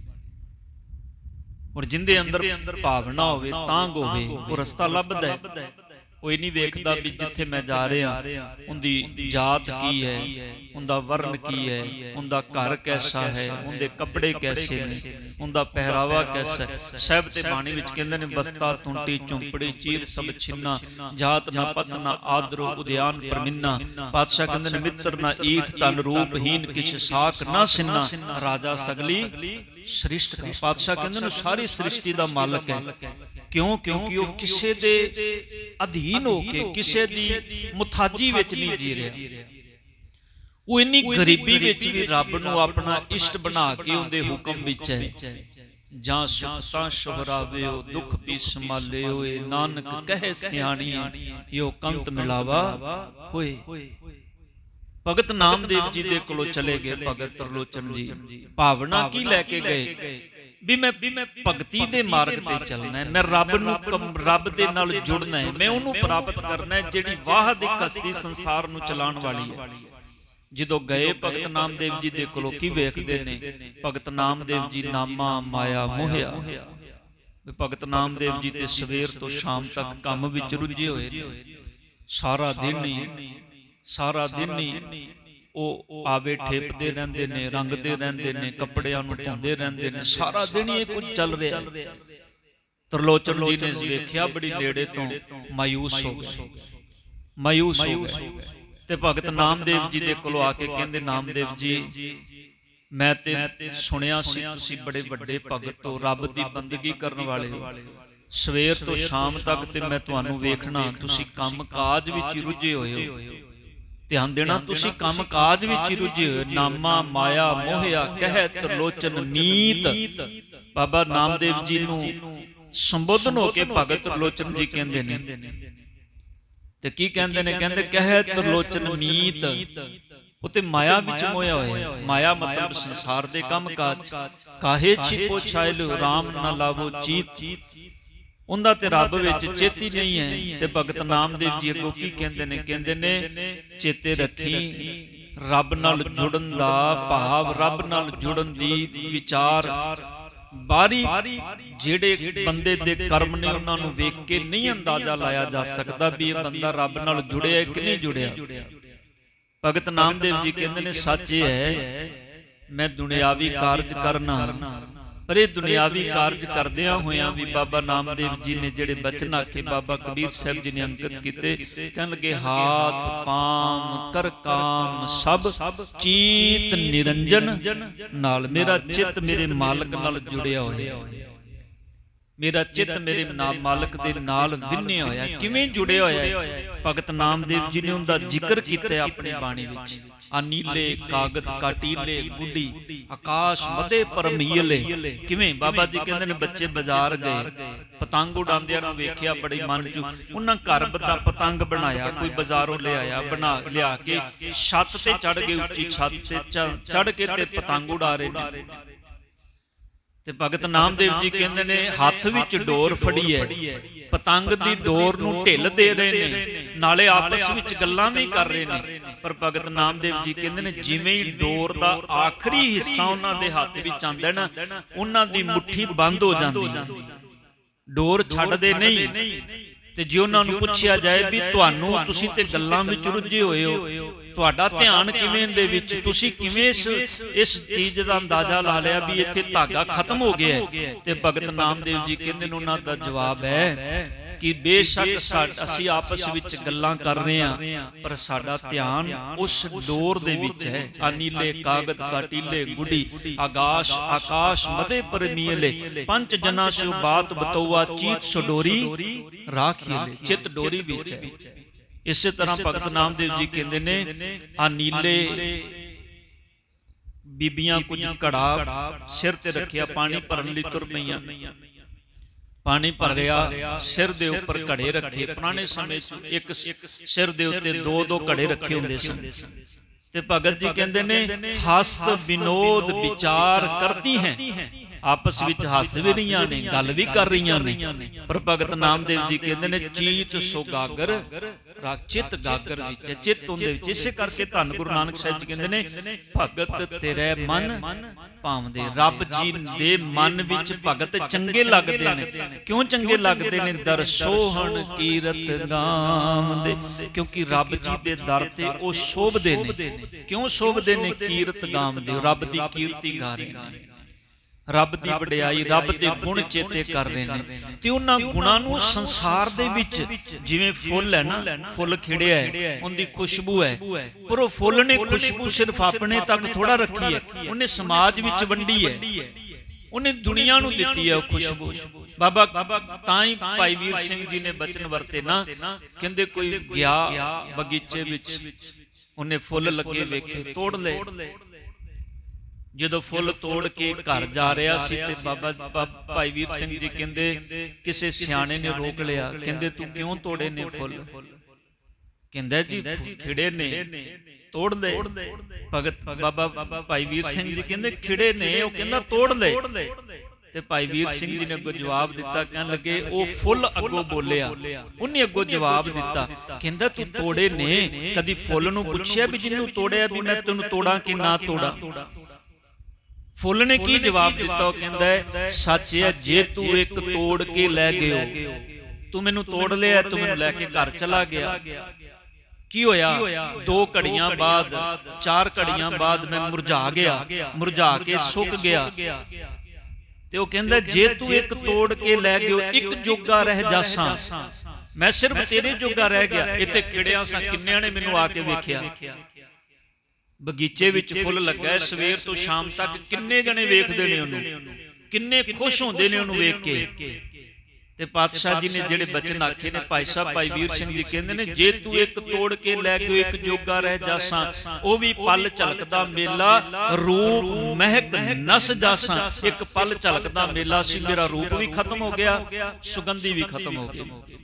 ਔਰ ਜਿੰਦੇ ਅੰਦਰ ਭਾਵਨਾ ਹੋਵੇ ਤਾਂਗ ਹੋਵੇ ਉਹ ਰਸਤਾ ਲੱਭਦਾ ਹੈ। ਕੋਈ ਨਹੀਂ ਵੇਖਦਾ ਵੀ ਜਿੱਥੇ ਮੈਂ ਜਾ ਰਿਹਾ, ਉਹਦੀ ਜਾਤ ਕੀ ਹੈ, ਉਹਦਾ ਵਰਨ ਕੀ ਹੈ, ਉਹਦਾ ਘਰ ਕੈਸਾ ਹੈ, ਉਹਦੇ ਕੱਪੜੇ ਕੈਸੇ ਨੇ ਉਹਦਾ ਪਹਿਰਾਵਾ ਕੈਸਾ ਹੈ? ਤੇ ਬਾਣੀ ਵਿੱਚ ਕਹਿੰਦੇ ਨੇ, ਬਸਤਾ, ਤੁੰਟੀ, ਝੁੰਪੜੀ, ਚੀਰ, ਸਭ ਛਿੰਨਾ, ਜਾਤ ਨਾ ਪਤ, ਨਾ ਆਦਰੋ, ਉਦਿਆਨ, ਪਰਮਿੰਨਾ। ਪਾਤਸ਼ਾਹ ਕਹਿੰਦੇ ਨੇ, ਮਿੱਤਰ ਨਾ ਈਠ ਤਨ ਰੂਪਹੀਨ ਕਿਛ ਸਾਖ, ਨਾ ਸਿੰਨਾ। ਰਾਜਾ ਸਗਲੀ ਸ੍ਰਿਸ਼ਟ ਕਾ। ਪਾਤਸ਼ਾਹ ਕਹਿੰਦੇ ਨੇ, ਸਾਰੀ ਸ੍ਰਿਸ਼ਟੀ ਦਾ ਮਾਲਕ ਹੈ। ਕਿਉਂ? ਕਿਉਂਕਿ ਉਹ ਕਿਸੇ ਦੇ ਅਧੀਨ ਹੋ ਕੇ, ਕਿਸੇ ਦੀ ਮੁਤਾਜੀ ਵਿੱਚ ਨਹੀਂ ਜੀ ਰਿਹਾ। ਉਹ ਇੰਨੀ ਗਰੀਬੀ ਵਿੱਚ ਵੀ ਰੱਬ ਨੂੰ ਆਪਣਾ ਇਸ਼ਟ ਬਣਾ ਕੇ ਉਹਦੇ ਹੁਕਮ ਵਿੱਚ ਹੈ। ਜਾਂ ਸੁਖ ਤਾਂ ਸ਼ੁਭਰਾਵਿਓ ਦੁੱਖ ਵੀ ਸੰਭਾਲਿਓ ਏ ਨਾਨਕ ਕਹੇ ਸਿਆਣੀਏ ਇਹੋ ਕੰਤ ਮਿਲਾਵਾ ਹੋਏ। ਭਗਤ ਨਾਮਦੇਵ ਜੀ ਦੇ ਕੋਲੋਂ ਚਲੇ ਗਏ ਭਗਤ ਤਰਲੋਚਨ ਜੀ। ਭਾਵਨਾ ਕੀ ਲੈ ਕੇ ਗਏ? ਵੀ ਮੈਂ ਭਗਤੀ ਦੇ ਮਾਰਗ ਤੇ ਚੱਲਣਾ ਹੈ। ਮੈਂ ਰੱਬ ਨੂੰ ਰੱਬ ਦੇ ਨਾਲ ਜੁੜਨਾ ਹੈ। ਮੈਂ ਉਹਨੂੰ ਪ੍ਰਾਪਤ ਕਰਨਾ ਹੈ ਜਿਹੜੀ ਵਾਹ ਦੀ ਕਸ਼ਤੀ ਸੰਸਾਰ ਨੂੰ ਚਲਾਉਣ ਵਾਲੀ ਹੈ। ਜਦੋਂ ਗਏ ਭਗਤ ਨਾਮਦੇਵ ਜੀ ਦੇ ਕੋਲੋਂ ਕੀ ਵੇਖਦੇ ਨੇ? ਭਗਤ ਨਾਮਦੇਵ ਜੀ ਨਾਮਾ ਮਾਇਆ ਮੋਹਿਆ। ਵੀ ਭਗਤ ਨਾਮਦੇਵ ਜੀ ਤੇ ਸਵੇਰ ਤੋਂ ਸ਼ਾਮ ਤੱਕ ਕੰਮ ਵਿੱਚ ਰੁੱਝੇ ਹੋਏ ਨੇ। ਸਾਰਾ ਦਿਨ ਹੀ ਸਾਰਾ ਦਿਨ ਹੀ ਉਹ ਆਵੇ ਠੇਪਦੇ ਰਹਿੰਦੇ ਨੇ ਰੰਗਦੇ ਰਹਿੰਦੇ ਨੇ ਕੱਪੜਿਆਂ ਨੂੰ ਧੋਂਦੇ ਰਹਿੰਦੇ ਨੇ। ਸਾਰਾ ਦਿਨ ਹੀ ਇਹ ਕੁਝ ਚੱਲ ਰਿਹਾ। ਹੈ ਤਰਲੋਚਨ ਜੀ ਨੇ ਵੇਖਿਆ ਬੜੀ ਨੇੜੇ ਤੋਂ ਮਾਯੂਸ ਹੋ ਗਏ। ਮਾਯੂਸ ਹੋ ਗਏ। ਤੇ ਭਗਤ ਨਾਮਦੇਵ ਜੀ ਦੇ ਕੋਲ ਆ ਕੇ ਕਹਿੰਦੇ ਨਾਮਦੇਵ ਜੀ ਮੈਂ ਤੇ ਸੁਣਿਆ ਸੀ ਤੁਸੀਂ ਬੜੇ ਵੱਡੇ ਭਗਤ ਹੋ ਰੱਬ ਦੀ ਬੰਦਗੀ ਕਰਨ ਵਾਲੇ ਹੋ। ਸਵੇਰ ਤੋਂ ਸ਼ਾਮ ਤੱਕ ਤੇ ਮੈਂ ਤੁਹਾਨੂੰ ਵੇਖਣਾ ਤੁਸੀਂ ਕੰਮ ਕਾਜ ਵਿੱਚ ਰੁੱਝੇ ਹੋਏ ਹੋ। ਧਿਆਨ ਦੇਣਾ ਤੁਸੀਂ ਕੰਮ ਕਾਜ ਵਿੱਚ ਰੁੱਝੇ ਹੋਏ ਹੋ। ਨਾਮਾ ਮਾਇਆ ਮੋਹਿਆ ਕਹਿ ਤਰਲੋਚਨ ਮੀਤ। ਬਾਬਾ ਨਾਮਦੇਵ ਜੀ ਨੂੰ ਸੰਬੋਧਨ ਹੋ ਕੇ ਭਗਤ ਤਰਲੋਚਨ ਜੀ ਕਹਿੰਦੇ ਨੇ। ਤੇ ਕੀ ਕਹਿੰਦੇ ਨੇ? ਕਹਿੰਦੇ ਕਹਿ ਤਰਲੋਚਨ ਮੀਤ। ਉਤੇ ਮਾਇਆ ਵਿੱਚ ਮੋਇਆ ਹੋਇਆ ਹੈ। ਮਾਇਆ ਮਤਲਬ ਸੰਸਾਰ ਦੇ ਕੰਮ ਕਾਜ ਕਾਹੇ ਛਿਪੋ ਛਾਇਲੋ RAM ਨਾ ਲਾਵੋ ਚੀਤ। ਉਹਦਾ ਤੇ ਰੱਬ ਵਿੱਚ ਚੇਤੀ ਨਹੀਂ ਹੈ। ਤੇ ਭਗਤ ਨਾਮਦੇਵ ਜੀ ਅੱਗੋਂ ਕੀ ਕਹਿੰਦੇ ਨੇ? ਕਹਿੰਦੇ ਨੇ ਚੇਤੇ ਰੱਖੀ ਰੱਬ ਨਾਲ ਜੁੜਨ ਦਾ ਭਾਵ ਰੱਬ ਨਾਲ ਜੁੜਨ ਦੀ ਵਿਚਾਰ। ਬਾਹਰੀ ਜਿਹੜੇ ਬੰਦੇ ਦੇ ਕਰਮ ਨੇ ਉਹਨਾਂ ਨੂੰ ਵੇਖ ਕੇ ਨਹੀਂ ਅੰਦਾਜ਼ਾ ਲਾਇਆ ਜਾ ਸਕਦਾ ਵੀ ਇਹ ਬੰਦਾ ਰੱਬ ਨਾਲ ਜੁੜਿਆ ਕਿ ਨਹੀਂ ਜੁੜਿਆ। ਭਗਤ ਨਾਮਦੇਵ ਜੀ ਕਹਿੰਦੇ ਨੇ, ਸੱਚ ਇਹ ਹੈ, ਮੈਂ ਦੁਨਿਆਵੀ ਕਾਰਜ ਕਰਨਾ ਪਰ ਇਹ ਦੁਨਿਆਵੀ ਕਾਰਜ ਕਰਦਿਆਂ ਹੋਇਆਂ ਵੀ ਬਾਬਾ ਨਾਮਦੇਵ ਜੀ ਨੇ ਜਿਹੜੇ ਬਚਨ ਆਖੇ, ਬਾਬਾ ਕਬੀਰ ਸਾਹਿਬ ਜੀ ਨੇ ਅੰਕਿਤ ਕੀਤੇ, ਕਹਿਣ ਲੱਗੇ, ਹਾਥ, ਪਾਮ ਕਰ ਕਾਮ ਸਭ ਚੀਤ ਨਿਰੰਜਨ, ਨਾਲ ਮੇਰਾ ਚਿੱਤ ਮੇਰੇ ਮਾਲਕ ਨਾਲ ਜੁੜਿਆ ਹੋਇਆ ਮੇਰਾ ਚਿੱਤ ਮੇਰੇ ਨਾਮ ਮਾਲਕ ਦੇ ਨਾਲ ਵਿੰਨਿਆ ਹੋਇਆ ਕਿਵੇਂ ਜੁੜਿਆ ਹੋਇਆ ਭਗਤ ਨਾਮਦੇਵ ਜੀ ਨੇ ਉਹਦਾ ਜ਼ਿਕਰ ਕੀਤਾ ਆਪਣੀ ਬਾਣੀ ਵਿੱਚ। ਆ ਨੀਲੇ ਕਾਗਦ ਕਾਟੀਲੇ ਗੁੱਡੀ ਆਕਾਸ਼ ਮਦੇ ਪਰਮੀਲੇ ਕਿਵੇਂ? ਬਾਬਾ ਜੀ ਕਹਿੰਦੇ ਨੇ ਬੱਚੇ ਬਾਜ਼ਾਰ ਗਏ। ਪਤੰਗ ਉਡਾਉਂਦਿਆਂ ਨੂੰ ਵੇਖਿਆ ਬੜੀ ਮਨ ਚ ਉਹਨਾਂ ਘਰ ਦਾ ਪਤੰਗ ਬਣਾਇਆ ਕੋਈ ਬਾਜ਼ਾਰੋਂ ਲਿਆਇਆ ਬਣਾ ਲਿਆ ਕੇ ਛੱਤ ਤੇ ਚੜ ਗਏ ਉੱਚੀ ਛੱਤ ਤੇ ਚੜ ਕੇ ਤੇ ਪਤੰਗ ਉਡਾ ਰਹੇ ਨੇ। ਤੇ ਭਗਤ ਨਾਮਦੇਵ ਜੀ ਕਹਿੰਦੇ ਨੇ, ਹੱਥ ਵਿੱਚ ਡੋਰ ਫੜੀ ਹੈ, ਪਤੰਗ ਦੀ ਡੋਰ ਨੂੰ ਢਿੱਲ ਦੇ ਰਹੇ ਨੇ, ਨਾਲੇ ਆਪਸ ਵਿੱਚ ਗੱਲਾਂ ਵੀ ਕਰ ਰਹੇ ਨੇ। ਪਰ ਭਗਤ ਨਾਮਦੇਵ ਜੀ ਕਹਿੰਦੇ ਨੇ, ਜਿਵੇਂ ਹੀ ਡੋਰ ਦਾ ਆਖਰੀ ਹਿੱਸਾ ਉਹਨਾਂ ਦੇ ਹੱਥ ਵਿੱਚ ਆਂਦਾ ਨਾ, ਉਹਨਾਂ ਦੀ ਮੁਠੀ ਬੰਦ ਹੋ ਜਾਂਦੀ ਹੈ। ਡੋਰ ਛੱਡਦੇ ਨਹੀਂ। ਤੇ ਜੇ ਉਹਨਾਂ ਨੂੰ ਪੁੱਛਿਆ ਜਾਏ ਵੀ ਤੁਹਾਨੂੰ ਤੁਸੀਂ ਤੇ ਗੱਲਾਂ ਵਿੱਚ ਰੁੱਝੇ ਹੋਏ ਹੋ ਤੁਹਾਡਾ ਧਿਆਨ ਕਿਵੇਂ ਦੇ ਵਿੱਚ ਤੁਸੀਂ ਕਿਵੇਂ ਇਸ ਇਸ ਚੀਜ਼ ਦਾ ਅੰਦਾਜ਼ਾ ਲਾ ਲਿਆ ਵੀ ਇੱਥੇ ਧਾਗਾ ਖਤਮ ਹੋ ਗਿਆ? ਤੇ ਭਗਤ ਨਾਮਦੇਵ ਜੀ ਕਹਿੰਦੇ ਨੇ ਉਹਨਾਂ ਦਾ ਜਵਾਬ ਹੈ ਕਿ ਬੇਸ਼ੱਕ ਸਾਡ- ਅਸੀਂ ਆਪਸ ਵਿੱਚ ਗੱਲਾਂ ਕਰ ਰਹੇ ਹਾਂ ਪਰ ਸਾਡਾ ਧਿਆਨ ਉਸ ਡੋਰ ਦੇ ਵਿੱਚ ਹੈ। ਆ ਨੀਲੇ ਕਾਗਦ ਕਾਟੀਲੇ ਗੁੱਡੀ ਆਕਾਸ਼ ਆਕਾਸ਼ ਮਦੇ ਪਰਮੀਲੇ ਪੰਜ ਜਨਾ ਸੋ ਬਾਤ ਬਤਉਆ ਚੀਤ ਸਡੋਰੀ ਰਾਖੀਲੇ ਚਿਤ ਡੋਰੀ ਵਿੱਚ ਹੈ। ਇਸੇ ਤਰ੍ਹਾਂ ਭਗਤ ਨਾਮਦੇਵ ਜੀ ਕਹਿੰਦੇ ਨੇ ਆ ਨੀਲੇ ਬੀਬੀਆਂ ਕੁਝ ਘੜਾ ਸਿਰ ਤੇ ਰੱਖਿਆ ਪਾਣੀ ਭਰਨ ਲਈ ਤੁਰ ਪਈਆਂ। ਪਾਣੀ ਭਰਿਆ ਸਿਰ ਦੇ ਉੱਪਰ ਘੜੇ ਰੱਖੇ। ਪੁਰਾਣੇ ਸਮੇਂ 'ਚ ਇੱਕ ਸਿਰ ਦੇ ਉੱਤੇ ਦੋ ਦੋ ਘੜੇ ਰੱਖੇ ਹੁੰਦੇ ਸਨ। ਤੇ ਭਗਤ ਜੀ ਕਹਿੰਦੇ ਨੇ ਹਸਤ ਵਿਨੋਦ ਵਿਚਾਰ ਕਰਤੀ ਹੈ। ਆਪਸ ਵਿੱਚ ਹੱਸ ਵੀ ਰਹੀਆਂ ਨੇ ਗੱਲ ਵੀ ਕਰ ਰਹੀਆਂ ਨੇ। ਪਰ ਭਗਤ ਨਾਮਦੇਵ ਜੀ ਕਹਿੰਦੇ ਨੇ ਚੀਤ ਸੁਗਾਗਰ ਰਾਚਿਤ ਗਾਗਰ ਵਿੱਚ ਹੈ, ਚਿੱਤ ਉਹਦੇ ਵਿੱਚ ਇਸੇ ਕਰਕੇ ਧੰਨ ਗੁਰੂ ਨਾਨਕ ਸਾਹਿਬ ਜੀ ਕਹਿੰਦੇ ਨੇ ਭਗਤ ਤੇਰੇ ਮਨ ਭਾਵਦੇ ਰੱਬ ਜੀ ਦੇ ਮਨ ਵਿੱਚ ਭਗਤ ਚੰਗੇ ਲੱਗਦੇ ਨੇ। ਕਿਉਂ ਚੰਗੇ ਲੱਗਦੇ ਨੇ? ਦਰ ਸੋਹਣ ਕੀਰਤ ਗਾਮਦੇ ਕਿਉਂਕਿ ਰੱਬ ਜੀ ਦੇ ਦਰ ਤੇ ਉਹ ਸ਼ੋਭਦੇ ਨੇ। ਕਿਉਂ ਸ਼ੋਭਦੇ ਨੇ? ਕੀਰਤ ਗਾਮਦੇ ਰੱਬ ਦੀ। ਕੀਰਤੀ ਗਾ ਰਹੇ ਨੇ ਰੱਬ ਦੀ ਵਡਿਆਈ ਰੱਬ ਦੇ ਗੁਣ ਚੇਤੇ ਕਰ ਰਹੇ ਨੇ। ਤੇ ਉਹਨਾਂ ਗੁਣਾਂ ਨੂੰ ਸੰਸਾਰ ਦੇ ਵਿੱਚ ਜਿਵੇਂ ਫੁੱਲ ਹੈ ਨਾ ਫੁੱਲ ਖਿੜਿਆ ਹੈ ਉਹਦੀ ਖੁਸ਼ਬੂ ਹੈ। ਪਰ ਉਹ ਫੁੱਲ ਨੇ ਖੁਸ਼ਬੂ ਸਿਰਫ ਆਪਣੇ ਤੱਕ ਥੋੜਾ ਰੱਖੀ ਹੈ। ਉਹਨੇ ਸਮਾਜ ਵਿੱਚ ਵੰਡੀ ਹੈ। ਉਹਨੇ ਦੁਨੀਆ ਨੂੰ ਦਿੱਤੀ ਹੈ ਉਹ ਖੁਸ਼ਬੂ। ਬਾਬਾ ਤਾਂ ਹੀ ਭਾਈ ਵੀਰ ਸਿੰਘ ਜੀ ਨੇ ਬਚਨ ਵਰਤੇ ਨਾ। ਕਹਿੰਦੇ ਕੋਈ ਗਿਆ ਬਗੀਚੇ ਵਿੱਚ। ਉਹਨੇ ਫੁੱਲ ਲੱਗੇ ਵੇਖੇ ਤੋੜ ਲਏ। ਜਦੋਂ ਫੁੱਲ ਤੋੜ ਕੇ ਘਰ ਜਾ ਰਿਹਾ ਸੀ ਤੇ ਬਾਬਾ ਭਾਈ ਵੀਰ ਸਿੰਘ ਜੀ ਕਹਿੰਦੇ ਕਿਸੇ ਸਿਆਣੇ ਨੇ ਰੋਕ ਲਿਆ। ਕਹਿੰਦੇ ਤੂੰ ਕਿਉਂ ਤੋੜੇ ਨੇ ਫੁੱਲ? ਕਹਿੰਦਾ ਜੀ ਖਿੜੇ ਨੇ। ਤੋੜ ਲੈ ਭਗਤ ਬਾਬਾ ਭਾਈ ਵੀਰ ਸਿੰਘ ਜੀ ਕਹਿੰਦੇ ਖਿੜੇ ਨੇ। ਉਹ ਕਹਿੰਦਾ ਤੋੜ ਲੈ ਤੇ ਭਾਈ ਵੀਰ ਸਿੰਘ ਜੀ ਨੇ ਅੱਗੋਂ ਜਵਾਬ ਦਿੱਤਾ ਕਹਿਣ ਲੱਗੇ ਉਹ ਫੁੱਲ ਅੱਗੋਂ ਬੋਲਿਆ। ਉਹਨੇ ਅੱਗੋਂ ਜਵਾਬ ਦਿੱਤਾ। ਕਹਿੰਦਾ ਤੂੰ ਤੋੜੇ ਨੇ। ਕਦੀ ਫੁੱਲ ਨੂੰ ਪੁੱਛਿਆ ਵੀ ਜਿਹਨੂੰ ਤੋੜਿਆ ਵੀ ਮੈਂ ਤੈਨੂੰ ਤੋੜਾਂ ਕਿ ਨਾ ਤੋੜਾਂ ਫੁੱਲ ਨੇ ਕੀ ਜਵਾਬ ਦਿੱਤਾ? ਉਹ ਕਹਿੰਦਾ ਸੱਚ ਹੈ ਜੇ ਤੂੰ ਇੱਕ ਤੋੜ ਕੇ ਲੈ ਗਿਓ ਤੂੰ ਮੈਨੂੰ ਤੋੜ ਲਿਆ ਤੂੰ ਮੈਨੂੰ ਲੈ ਕੇ ਘਰ ਚਲਾ ਗਿਆ। ਕੀ ਹੋਇਆ? ਦੋ ਘੜੀਆਂ ਬਾਅਦ ਚਾਰ ਘੜੀਆਂ ਬਾਅਦ ਮੈਂ ਮੁਰਝਾ ਗਿਆ ਮੁਰਝਾ ਕੇ ਸੁੱਕ ਗਿਆ। ਤੇ ਉਹ ਕਹਿੰਦਾ ਜੇ ਤੂੰ ਇੱਕ ਤੋੜ ਕੇ ਲੈ ਗਿਓ ਇੱਕ ਜੋਗਾ ਰਹਿ ਜਾਸਾਂ। ਮੈਂ ਸਿਰਫ ਤੇਰੇ ਜੋਗਾ ਰਹਿ ਗਿਆ ਇੱਥੇ ਖਿੜਿਆਂ ਸਾਂ ਕਿੰਨਿਆਂ ਨੇ ਮੈਨੂੰ ਆ ਕੇ ਵੇਖਿਆ। ਬਗੀਚੇ ਵਿੱਚ ਫੁੱਲ ਲੱਗਾ ਸਵੇਰ ਤੋਂ ਸ਼ਾਮ ਤੱਕ ਕਿੰਨੇ ਜਣੇ ਵੇਖਦੇ ਨੇ ਉਹਨੂੰ? ਕਿੰਨੇ ਖੁਸ਼ ਹੁੰਦੇ ਨੇ ਉਹਨੂੰ ਵੇਖ ਕੇ? ਤੇ ਪਾਤਸ਼ਾਹ ਜੀ ਨੇ ਜਿਹੜੇ ਬਚਨ ਆਖੇ ਨੇ, ਭਾਈ ਸਾਹਿਬ, ਭਾਈ ਵੀਰ ਸਿੰਘ ਜੀ ਕਹਿੰਦੇ ਨੇ, ਜੇ ਤੂੰ ਇੱਕ ਤੋੜ ਕੇ ਲੈ ਕੇ ਇੱਕ ਜੋਗਾ ਰਹਿ ਜਾਸਾਂ, ਉਹ ਵੀ ਪਲ ਝਲਕਦਾ ਮੇਲਾ, ਰੂਪ ਮਹਿਕ ਨਸ ਜਾਸਾਂ। ਇੱਕ ਪਲ ਝਲਕਦਾ ਮੇਲਾ ਸੀ, ਮੇਰਾ ਰੂਪ ਵੀ ਖਤਮ ਹੋ ਗਿਆ, ਸੁਗੰਧੀ ਵੀ ਖਤਮ ਹੋ ਗਈ।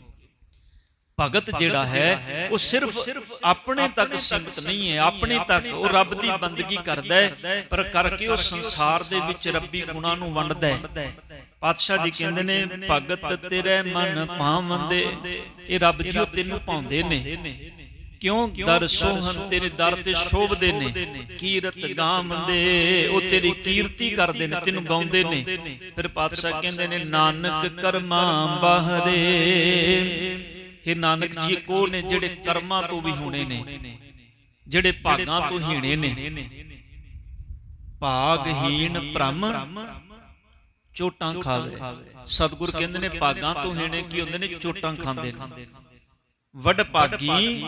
ਭਗਤ ਜਿਹੜਾ ਹੈ ਉਹ ਸਿਰਫ ਆਪਣੇ ਤੱਕ ਸੀਮਿਤ ਨਹੀਂ ਹੈ ਆਪਣੇ ਤੱਕ ਉਹ ਰੱਬ ਦੀ ਬੰਦਗੀ ਕਰਦਾ ਹੈ ਪਰ ਕਰਕੇ ਉਹ ਸੰਸਾਰ ਦੇ ਵਿੱਚ ਰੱਬੀ ਗੁਣਾਂ ਨੂੰ ਵੰਡਦਾ ਹੈ। ਪਾਤਸ਼ਾਹ ਜੀ ਕਹਿੰਦੇ ਨੇ ਭਗਤ ਤੇਰੇ ਮਨ ਭਾਵੰਦੇ ਇਹ ਰੱਬ ਜੀ ਉਹ ਤੈਨੂੰ ਪਾਉਂਦੇ ਨੇ। ਕਿਉਂ ਦਰ ਸੋਹਣ ਤੇਰੇ ਦਰ ਤੇ ਸ਼ੋਭਦੇ ਨੇ? ਕੀਰਤ ਗਾਵੰਦੇ ਉਹ ਤੇਰੀ ਕੀਰਤੀ ਕਰਦੇ ਨੇ ਤੈਨੂੰ ਗਾਉਂਦੇ ਨੇ। ਫਿਰ ਪਾਤਸ਼ਾਹ ਕਹਿੰਦੇ ਨੇ ਨਾਨਕ ਕਰਮਾਂ ਬਾਹਰੇ। ਇਹ ਨਾਨਕ ਜੀ ਕੋ ਨੇ ਜਿਹੜੇ ਕਰਮਾਂ ਤੋਂ ਵੀ ਹੋਣੇ ਨੇ ਜਿਹੜੇ ਭਾਗਾਂ ਤੋਂ ਹੀਣੇ ਨੇ। ਭਾਗਹੀਣ ਭ੍ਰਮ ਚੋਟਾਂ ਖਾਵੇ। ਸਤਿਗੁਰ ਕਹਿੰਦੇ ਨੇ ਭਾਗਾਂ ਤੋਂ ਹੀਣੇ ਕੀ ਹੁੰਦੇ ਨੇ? ਚੋਟਾਂ ਖਾਂਦੇ ਨੇ। ਵੱਡ ਭਾਗੀ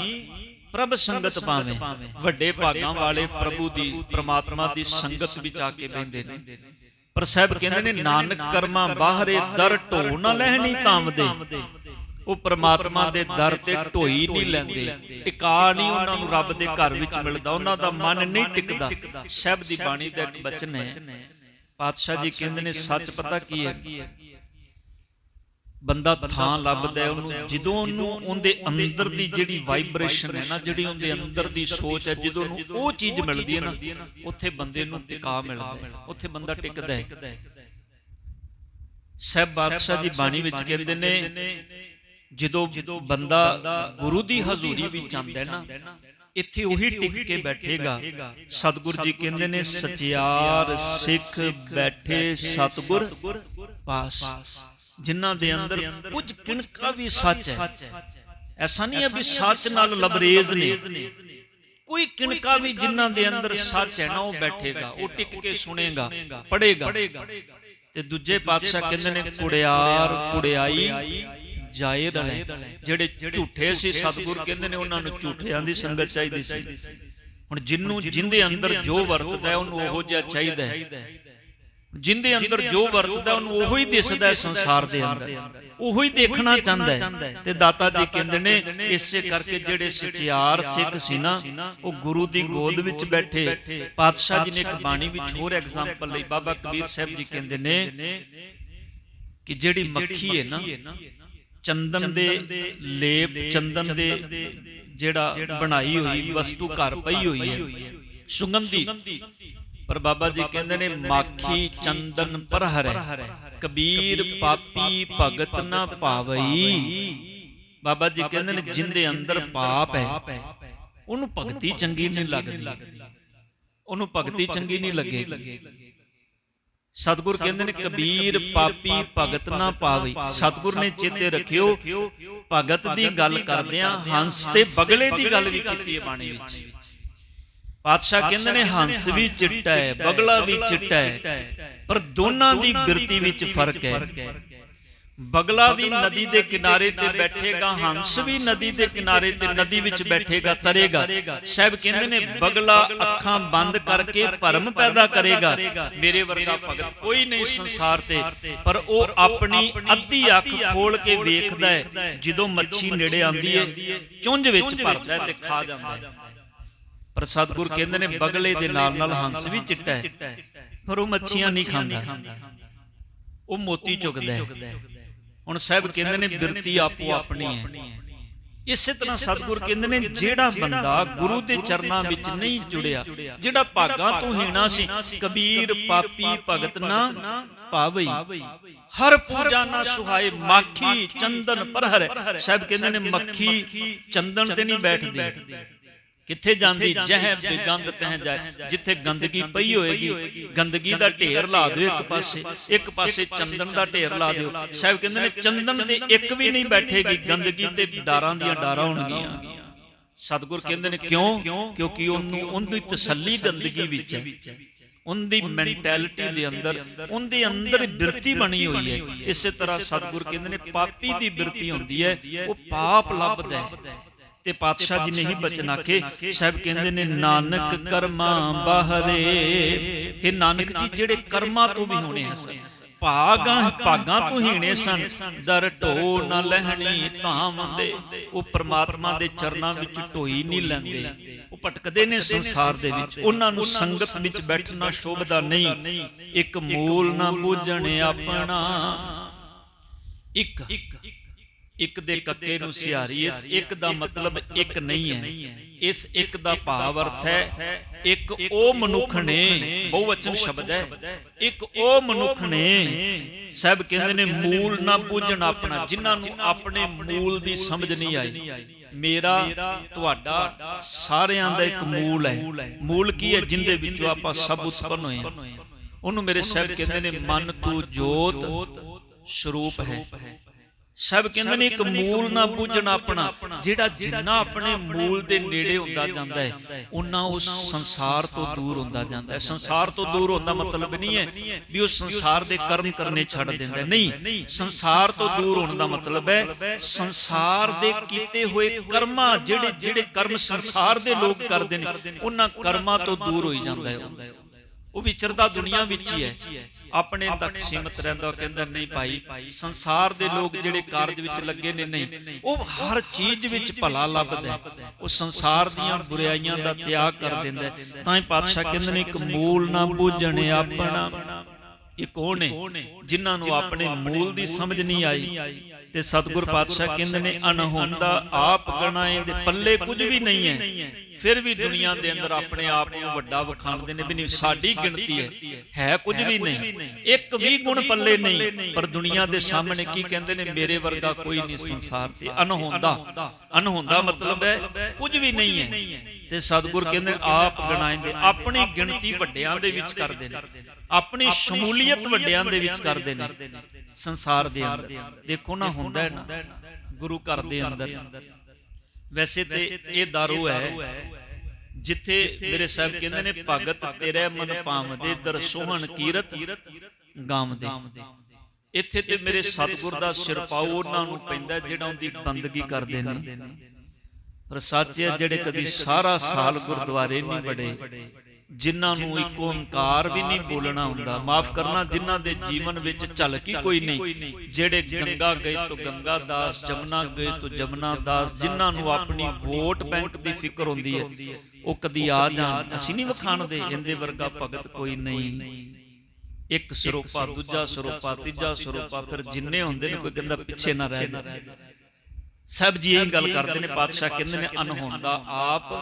ਪ੍ਰਭ ਸੰਗਤ ਪਾਵੇ ਵੱਡੇ ਭਾਗਾਂ ਵਾਲੇ ਪ੍ਰਭੂ ਦੀ ਪ੍ਰਮਾਤਮਾ ਦੀ ਸੰਗਤ ਵਿੱਚ ਆ ਕੇ ਬੈੰਦੇ ਨੇ। ਪਰ ਸਾਹਿਬ ਕਹਿੰਦੇ ਨੇ ਨਾਨਕ ਕਰਮਾਂ ਬਾਹਰੇ ਦਰ ਢੋ ਨਾ ਲੈਣੀ ਤਾਂਵਦੇ। ਉਹ ਪ੍ਰਮਾਤਮਾ ਦੇ ਦਰ ਤੇ ਢੋਈ ਨਹੀਂ ਲੈਂਦੇ, ਟਿਕਾ ਨਹੀਂ ਉਹਨਾਂ ਨੂੰ ਰੱਬ ਦੇ ਘਰ ਵਿੱਚ ਮਿਲਦਾ, ਉਹਨਾਂ ਦਾ ਮਨ ਨਹੀਂ ਟਿਕਦਾ। ਸਹਿਬ ਦੀ ਬਾਣੀ ਦਾ ਇੱਕ ਬਚਨ ਹੈ। ਪਾਤਸ਼ਾਹ ਜੀ ਕਹਿੰਦੇ ਨੇ, ਸੱਚ ਪਤਾ ਕੀ ਹੈ? ਬੰਦਾ ਥਾਂ ਲੱਭਦਾ ਉਹਨੂੰ, ਜਦੋਂ ਉਹਨੂੰ ਉਹਦੇ ਅੰਦਰ ਦੀ ਜਿਹੜੀ ਵਾਈਬ੍ਰੇਸ਼ਨ ਹੈ ਨਾ, ਜਿਹੜੀ ਉਹਦੇ ਅੰਦਰ ਦੀ ਸੋਚ ਹੈ, ਜਦੋਂ ਉਹਨੂੰ ਉਹ ਚੀਜ਼ ਮਿਲਦੀ ਹੈ ਨਾ, ਉੱਥੇ ਬੰਦੇ ਨੂੰ ਟਿਕਾ ਮਿਲਦਾ ਹੈ, ਉੱਥੇ ਬੰਦਾ ਟਿਕਦਾ ਹੈ। ਸਹਿਬ ਬਾਦਸ਼ਾਹ ਜੀ ਬਾਣੀ ਵਿੱਚ ਕਹਿੰਦੇ ਨੇ ਜਦੋਂ ਬੰਦਾ ਗੁਰੂ ਦੀ ਹਜ਼ੂਰੀ ਵਿੱਚ ਆਂਦਾ ਹੈ ਨਾ ਇੱਥੇ ਉਹੀ ਟਿਕ ਕੇ ਬੈਠੇਗਾ। ਸਤਿਗੁਰ ਜੀ ਕਹਿੰਦੇ ਨੇ ਸਚਿਆਰ ਸਿੱਖ ਬੈਠੇ ਸਤਿਗੁਰ ਪਾਸ। ਜਿਨ੍ਹਾਂ ਦੇ ਅੰਦਰ ਕੁਝ ਕਿਣਕਾ ਵੀ ਸੱਚ ਹੈ। ਐਸਾ ਨਹੀਂ ਹੈ ਵੀ ਸੱਚ ਨਾਲ ਲਬਰੇਜ਼ ਨੇ। ਕੋਈ ਕਿਣਕਾ ਵੀ ਜਿਨ੍ਹਾਂ ਦੇ ਅੰਦਰ ਸੱਚ ਹੈ ਨਾ ਉਹ ਬੈਠੇਗਾ। ਉਹ ਟਿਕ ਕੇ ਸੁਣੇਗਾ ਪੜੇਗਾ ਤੇ ਦੂਜੇ ਪਾਤਸ਼ਾਹ ਕਹਿੰਦੇ ਨੇ ਕੁੜਿਆਰ ਕੁੜਿਆਈ ਜਾਏ ਰਲੇ ਜਿਹੜੇ ਝੂਠੇ ਸੀ ਸਤਿਗੁਰ ਕਹਿੰਦੇ ਨੇ ਉਹਨਾਂ ਨੂੰ ਝੂਠਿਆਂ ਦੀ ਸੰਗਤ ਚਾਹੀਦੀ ਸੀ। ਹੁਣ ਜਿੰਨੂੰ ਜਿੰਦੇ ਅੰਦਰ ਜੋ ਵਰਤਦਾ ਉਹਨੂੰ ਉਹੋ ਜਿਹਾ ਚਾਹੀਦਾ ਹੈ। ਜਿੰਦੇ ਅੰਦਰ ਜੋ ਵਰਤਦਾ ਉਹਨੂੰ ਉਹੋ ਹੀ ਦਿਸਦਾ ਹੈ ਸੰਸਾਰ ਦੇ ਅੰਦਰ। ਉਹੋ ਹੀ ਦੇਖਣਾ ਚਾਹੁੰਦਾ ਹੈ। ਤੇ ਦਾਤਾ ਜੀ ਕਹਿੰਦੇ ਨੇ ਇਸੇ ਕਰਕੇ ਜਿਹੜੇ ਸਚਿਆਰ ਸਿੱਖ ਸੀ ਨਾ ਉਹ ਗੁਰੂ ਦੀ ਗੋਦ ਵਿੱਚ ਬੈਠੇ। ਪਾਤਸ਼ਾਹ ਜੀ ਨੇ ਇੱਕ ਬਾਣੀ ਵਿੱਚ ਹੋਰ ਐਗਜ਼ਾਮਪਲ ਲਈ ਬਾਬਾ ਕਬੀਰ ਸਾਹਿਬ ਜੀ ਕਹਿੰਦੇ ਨੇ ਕਿ ਜਿਹੜੀ ਮੱਖੀ ਹੈ ਨਾ ਚੰਦਨ ਦੇ ਲੇਪ ਚੰਦਨ ਦੇ ਜਿਹੜਾ ਬਣਾਈ ਹੋਈ ਵਸਤੂ ਘਰ ਪਈ ਹੋਈ ਹੈ। ਸੁਗੰਧੀ। ਪਰ ਬਾਬਾ ਜੀ ਕਹਿੰਦੇ ਨੇ ਮਾਖੀ ਚੰਦਨ ਪਰ ਹਰੈ ਕਬੀਰ ਪਾਪੀ ਭਗਤ ਨਾ ਭਾਵਈ ਬਾਬਾ ਜੀ ਕਹਿੰਦੇ ਨੇ ਜਿੰਦੇ ਅੰਦਰ ਪਾਪ ਹੈ ਉਹਨੂੰ ਭਗਤੀ ਚੰਗੀ ਨਹੀਂ ਲੱਗਦੀ। ਉਹਨੂੰ ਭਗਤੀ ਚੰਗੀ ਨਹੀਂ ਲੱਗੇਗੀ। ਸਤਿਗੁਰ ਕਹਿੰਦੇ ਨੇ ਕਬੀਰ ਪਾਪੀ ਭਗਤ ਨਾ ਪਾਵੇ ਸਤਿਗੁਰ ਨੇ ਚੇਤੇ ਰੱਖਿਓ ਭਗਤ ਦੀ ਗੱਲ ਕਰਦਿਆਂ ਹੰਸ ਤੇ ਬਗਲੇ ਦੀ ਗੱਲ ਵੀ ਕੀਤੀ ਹੈ ਬਾਣੀ ਵਿੱਚ। ਪਾਤਸ਼ਾਹ ਕਹਿੰਦੇ ਨੇ ਹੰਸ ਵੀ ਚਿੱਟਾ ਹੈ ਬਗਲਾ ਵੀ ਚਿੱਟਾ ਹੈ। ਪਰ ਦੋਨਾਂ ਦੀ ਬਿਰਤੀ ਵਿੱਚ ਫ਼ਰਕ ਹੈ। ਬਗਲਾ ਵੀ ਨਦੀ ਦੇ ਕਿਨਾਰੇ ਤੇ ਬੈਠੇਗਾ ਹੰਸ ਵੀ ਨਦੀ ਦੇ ਕਿਨਾਰੇ ਤੇ ਨਦੀ ਵਿੱਚ ਬੈਠੇਗਾ ਤਰੇਗਾ। ਸਾਹਿਬ ਕਹਿੰਦੇ ਨੇ ਬਗਲਾ ਅੱਖਾਂ ਬੰਦ ਕਰਕੇ ਭਰਮ ਪੈਦਾ ਕਰੇਗਾ। ਮੇਰੇ ਵਰਗਾ ਭਗਤ ਕੋਈ ਨਹੀਂ ਸੰਸਾਰ ਤੇ ਪਰ ਉਹ ਆਪਣੀ ਅੱਧੀ ਅੱਖ ਖੋਲ ਕੇ ਵੇਖਦਾ ਹੈ ਜਦੋਂ ਮੱਛੀ ਨੇੜੇ ਆਂਦੀ ਹੈ ਚੁੰਝ ਵਿੱਚ ਭਰਦਾ ਤੇ ਖਾ ਜਾਂਦਾ ਹੈ। ਪਰ ਸਤਿਗੁਰ ਕਹਿੰਦੇ ਨੇ ਬਗਲੇ ਦੇ ਨਾਲ ਨਾਲ ਹੰਸ ਵੀ ਚਿੱਟਾ ਹੈ ਪਰ ਉਹ ਮੱਛੀਆਂ ਨਹੀਂ ਖਾਂਦਾ। ਉਹ ਮੋਤੀ ਚੁਗਦਾ ਹੈ। ਹੁਣ ਸਾਹਿਬ ਕਹਿੰਦੇ ਨੇ ਬਿਰਤੀ ਆਪੋ ਆਪਣੀ ਹੈ। ਇਸੇ ਤਰ੍ਹਾਂ ਸਤਿਗੁਰ ਕਹਿੰਦੇ ਨੇ ਜਿਹੜਾ ਬੰਦਾ ਗੁਰੂ ਦੇ ਚਰਨਾਂ ਵਿੱਚ ਨਹੀਂ ਜੁੜਿਆ ਜਿਹੜਾ ਭਾਗਾਂ ਤੋਂ ਹੀਣਾ ਸੀ ਕਬੀਰ ਪਾਪੀ ਭਗਤ ਨਾ ਪਾਵਈ। ਹਰ ਪੂਜਾ ਨਾ ਸੁਹਾਏ ਮਾਖੀ ਚੰਦਨ ਪਰਹਰ। ਸਾਹਿਬ ਕਹਿੰਦੇ ਨੇ ਮੱਖੀ ਚੰਦਨ ਤੇ ਨਹੀਂ ਬੈਠਦੀ। ਕਿੱਥੇ ਜਾਂਦੀ ਜਹ ਬੇਗੰਦ ਤਹ ਜਾਏ? ਜਿੱਥੇ ਗੰਦਗੀ ਪਈ ਹੋਏਗੀ ਗੰਦਗੀ ਦਾ ਢੇਰ ਲਾ ਦਿਓ ਇੱਕ ਪਾਸੇ ਇੱਕ ਪਾਸੇ ਚੰਦਨ ਦਾ ਢੇਰ ਲਾ ਦਿਓ। ਸਾਹਿਬ ਕਹਿੰਦੇ ਨੇ ਚੰਦਨ ਤੇ ਇੱਕ ਵੀ ਨਹੀਂ ਬੈਠੇਗੀ ਗੰਦਗੀ ਤੇ ਡਾਰਾਂ ਦੀਆਂ ਡਾਰਾਂ ਹੋਣਗੀਆਂ। ਸਤਿਗੁਰ ਕਹਿੰਦੇ ਨੇ ਕਿਉਂ? ਕਿਉਂਕਿ ਉਹਨੂੰ ਉਹਦੀ ਤਸੱਲੀ ਗੰਦਗੀ ਵਿੱਚ ਹੈ। ਉਹਦੀ ਮੈਂਟੈਲਿਟੀ ਦੇ ਅੰਦਰ ਉਹਦੇ ਅੰਦਰ ਬਿਰਤੀ ਬਣੀ ਹੋਈ ਹੈ। ਇਸੇ ਤਰ੍ਹਾਂ ਸਤਿਗੁਰ ਕਹਿੰਦੇ ਨੇ ਪਾਪੀ ਦੀ ਬਿਰਤੀ ਹੁੰਦੀ ਹੈ। ਉਹ ਪਾਪ ਲੱਭਦਾ ਹੈ। ਤੇ ਪਾਤਸ਼ਾਹ ਜੀ ਨੇ ਹੀ ਬਚਨ ਆਖੇ ਸਾਹਿਬ ਕਹਿੰਦੇ ਨੇ ਨਾਨਕ ਕਰਮਾਂ ਬਾਹਰੇ। ਇਹ ਨਾਨਕ ਜੀ ਜਿਹੜੇ ਕਰਮਾਂ ਤੋਂ ਵੀ ਹੋਣੇ ਹਸਨ ਭਾਗਾਂ ਭਾਗਾਂ ਤੋਂ ਹੀਣੇ ਸਨ। ਦਰ ਢੋ ਨਾ ਲਹਿਣੀ ਧਾਮ ਦੇ ਉਹ ਪ੍ਰਮਾਤਮਾ ਦੇ ਚਰਨਾਂ ਵਿੱਚ ਢੋਈ ਨਹੀਂ ਲੈਂਦੇ। ਉਹ ਭਟਕਦੇ ਨੇ ਸੰਸਾਰ ਦੇ ਵਿੱਚ। ਉਹਨਾਂ ਨੂੰ ਸੰਗਤ ਵਿੱਚ ਬੈਠਣਾ ਸ਼ੋਭਦਾ ਨਹੀਂ। ਇੱਕ ਮੂਲ ਨਾ ਬੂਝਣ ਆਪਣਾ। ਇੱਕ ਇੱਕ ਦੇ ਕੱਕੇ ਨੂੰ ਸਿਹਾਰੀ ਇਸ ਇੱਕ ਦਾ ਮਤਲਬ ਇੱਕ ਨਹੀਂ ਹੈ। ਇਸ ਇੱਕ ਦਾ ਭਾਵ ਅਰਥ ਹੈ ਇੱਕ ਉਹ ਮਨੁੱਖ ਨੇ ਬਹੁਵਚਨ ਸ਼ਬਦ ਹੈ। ਇੱਕ ਉਹ ਮਨੁੱਖ ਨੇ ਸਭ ਕਹਿੰਦੇ ਨੇ ਮੂਲ ਨਾ ਬੁੱਝਣ ਆਪਣਾ ਜਿਨ੍ਹਾਂ ਨੂੰ ਆਪਣੇ ਮੂਲ ਦੀ ਸਮਝ ਨਹੀਂ ਆਈ। ਮੇਰਾ ਤੁਹਾਡਾ ਸਾਰਿਆਂ ਦਾ ਇੱਕ ਮੂਲ ਹੈ। ਮੂਲ ਕੀ ਹੈ? ਜਿੰਦੇ ਵਿੱਚੋਂ ਆਪਾਂ ਸਭ ਉਤਪਨ ਹੋਏ ਹਾਂ। ਉਹਨੂੰ ਮੇਰੇ ਸਾਹਿਬ ਕਹਿੰਦੇ ਨੇ ਮਨ ਤੂੰ ਜੋਤ ਸਰੂਪ ਹੈ। ਸਭ ਕਹਿੰਦੇ ਨੇ ਇੱਕ ਮੂਲ ਨਾ ਬੁੱਝਣਾ ਆਪਣਾ। ਜਿਹੜਾ ਜਿੰਨਾ ਆਪਣੇ ਮੂਲ ਦੇ ਨੇੜੇ ਹੁੰਦਾ ਜਾਂਦਾ ਹੈ ਉਹਨਾਂ ਉਸ ਸੰਸਾਰ ਤੋਂ ਦੂਰ ਹੁੰਦਾ ਜਾਂਦਾ ਹੈ। ਸੰਸਾਰ ਤੋਂ ਦੂਰ ਹੁੰਦਾ ਮਤਲਬ ਨਹੀਂ ਹੈ ਵੀ ਉਹ ਸੰਸਾਰ ਦੇ ਕਰਮ ਕਰਨੇ ਛੱਡ ਦਿੰਦਾ। ਨਹੀਂ ਸੰਸਾਰ ਤੋਂ ਦੂਰ ਹੋਣ ਦਾ ਮਤਲਬ ਹੈ ਸੰਸਾਰ ਦੇ ਕੀਤੇ ਹੋਏ ਕਰਮਾਂ ਜਿਹੜੇ ਜਿਹੜੇ ਕਰਮ ਸੰਸਾਰ ਦੇ ਲੋਕ ਕਰਦੇ ਨੇ। ਉਹਨਾਂ ਕਰਮਾਂ ਤੋਂ ਦੂਰ ਹੋਈ ਜਾਂਦਾ ਹੈ। ਉਹ ਵਿਚਰਦਾ ਦੁਨੀਆ ਵਿੱਚ ਹੀ ਹੈ। ਆਪਣੇ ਤੱਕ ਸੀਮਤ ਰਹਿੰਦਾ ਉਹ ਕਹਿੰਦਾ ਨਹੀਂ ਭਾਈ ਸੰਸਾਰ ਦੇ ਲੋਕ ਜਿਹੜੇ ਕਾਰਜ ਵਿੱਚ ਲੱਗੇ ਨੇ ਨਹੀਂ ਉਹ ਹਰ ਚੀਜ਼ ਵਿੱਚ ਭਲਾ ਲੱਭਦਾ ਹੈ। ਉਹ ਸੰਸਾਰ ਦੀਆਂ ਬੁਰਾਈਆਂ ਦਾ ਤਿਆਗ ਕਰ ਦਿੰਦਾ ਹੈ। ਤਾਂ ਹੀ ਪਾਤਸ਼ਾਹ ਕਹਿੰਦੇ ਨੇ ਇੱਕ ਮੂਲ ਨਾ ਬੁੱਝਣ ਆਪਣਾ ਇੱਕ ਉਹ ਨੇ ਜਿਨ੍ਹਾਂ ਨੂੰ ਆਪਣੇ ਮੂਲ ਦੀ ਸਮਝ ਨਹੀਂ ਆਈ। ਤੇ ਸਤਿਗੁਰ ਪਾਤਸ਼ਾਹ ਕਹਿੰਦੇ ਨੇ ਅਨਹੋਂਦਾ ਆਪ ਗਣਾਏ ਦੇ ਪੱਲੇ ਕੁਝ ਵੀ ਨਹੀਂ ਹੈ। ਫਿਰ ਵੀ ਦੁਨੀਆ ਦੇ ਅੰਦਰ ਆਪਣੇ ਆਪ ਨੂੰ ਵੱਡਾ ਵਿਖਾਣਦੇ ਨੇ ਵੀ ਨਹੀਂ ਸਾਡੀ ਗਿਣਤੀ ਹੈ। ਹੈ। ਕੁਝ ਵੀ ਨਹੀਂ। ਇੱਕ ਵੀ ਗੁਣ ਪੱਲੇ ਨਹੀਂ ਪਰ ਦੁਨੀਆ ਦੇ ਸਾਹਮਣੇ ਕੀ ਕਹਿੰਦੇ ਨੇ ਮੇਰੇ ਵਰਗਾ ਕੋਈ ਨਹੀਂ ਸੰਸਾਰ ਤੇ ਅਨਹੋਂਦਾ ਅਨਹੋਂਦਾ ਮਤਲਬ ਹੈ ਕੁਝ ਵੀ ਨਹੀਂ ਹੈ। ਤੇ ਸਤਿਗੁਰ ਕਹਿੰਦੇ ਆਪ ਗਣਾਏਂਦੇ ਆਪਣੀ ਗਿਣਤੀ ਵੱਡਿਆਂ ਦੇ ਵਿੱਚ ਕਰਦੇ ਨੇ। ਆਪਣੀ ਸ਼ਮੂਲੀਅਤ ਵੱਡਿਆਂ ਦੇ ਵਿੱਚ ਕਰਦੇ ਨੇ। ਸੰਸਾਰ ਦੇ ਅੰਦਰ। ਦੇਖੋ ਨਾ ਹੁੰਦਾ ਨਾ। ਗੁਰੂ ਘਰ ਦੇ ਅੰਦਰ। ਵੈਸੇ ਤੇ ਇਹ ਦਾਰੂ ਹੈ ਜਿੱਥੇ ਮੇਰੇ ਸਾਹਿਬ ਕਹਿੰਦੇ ਨੇ ਭਗਤ ਤੇਰੇ ਮਨ ਭਾਵਦੇ ਦਰ ਸੋਹਣ ਕੀਰਤ ਗਾਵਦੇ ਇੱਥੇ ਤੇ ਮੇਰੇ ਸਤਿਗੁਰ ਦਾ ਸਿਰ ਪਾਉ ਉਹਨਾਂ ਨੂੰ ਪੈਂਦਾ ਜਿਹੜਾ ਉਹਦੀ ਬੰਦਗੀ ਕਰਦੇ ਨੇ। ਪਰ ਸੱਚ ਹੈ ਜਿਹੜੇ ਕਦੀ ਸਾਰਾ ਸਾਲ ਗੁਰਦੁਆਰੇ ਨਹੀਂ ਵੜੇ। ਜਿਨ੍ਹਾਂ ਨੂੰ ਇੱਕ ਓੰਕਾਰ ਵੀ ਨਹੀਂ ਬੋਲਣਾ ਹੁੰਦਾ। ਮਾਫ ਕਰਨਾ ਜਿਨ੍ਹਾਂ ਦੇ ਜੀਵਨ ਵਿੱਚ ਝਲਕ ਕੋਈ ਨਹੀਂ। ਜਿਹੜੇ ਗੰਗਾ ਗਏ ਤੋਂ ਗੰਗਾ ਦਾਸ ਜਮਨਾ ਗਏ ਤੋਂ ਜਮਨਾ ਦਾਸ ਜਿਨ੍ਹਾਂ ਨੂੰ ਆਪਣੀ ਵੋਟ ਬੈਂਕ ਦੀ ਫਿਕਰ ਹੁੰਦੀ ਹੈ। ਉਹ ਕਦੀ ਆ ਜਾਣ। ਅਸੀਂ ਨਹੀਂ ਵਖਾਣਦੇ ਇਹਦੇ ਵਰਗਾ ਭਗਤ ਕੋਈ ਨਹੀਂ। ਇੱਕ ਸਰੂਪਾ ਦੂਜਾ ਸਰੂਪਾ ਤੀਜਾ ਸਰੂਪਾ ਫਿਰ ਜਿੰਨੇ ਹੁੰਦੇ ਨੇ ਕੋਈ ਕਹਿੰਦਾ ਪਿੱਛੇ ਨਾ ਰਹਿ ਜਾ ਸਭ ਜੀ ਇਹੀ ਗੱਲ ਕਰਦੇ ਨੇ ਪਾਤਸ਼ਾਹ ਕਹਿੰਦੇ ਨੇ ਅਨਹੋਂਦਾ ਆਪ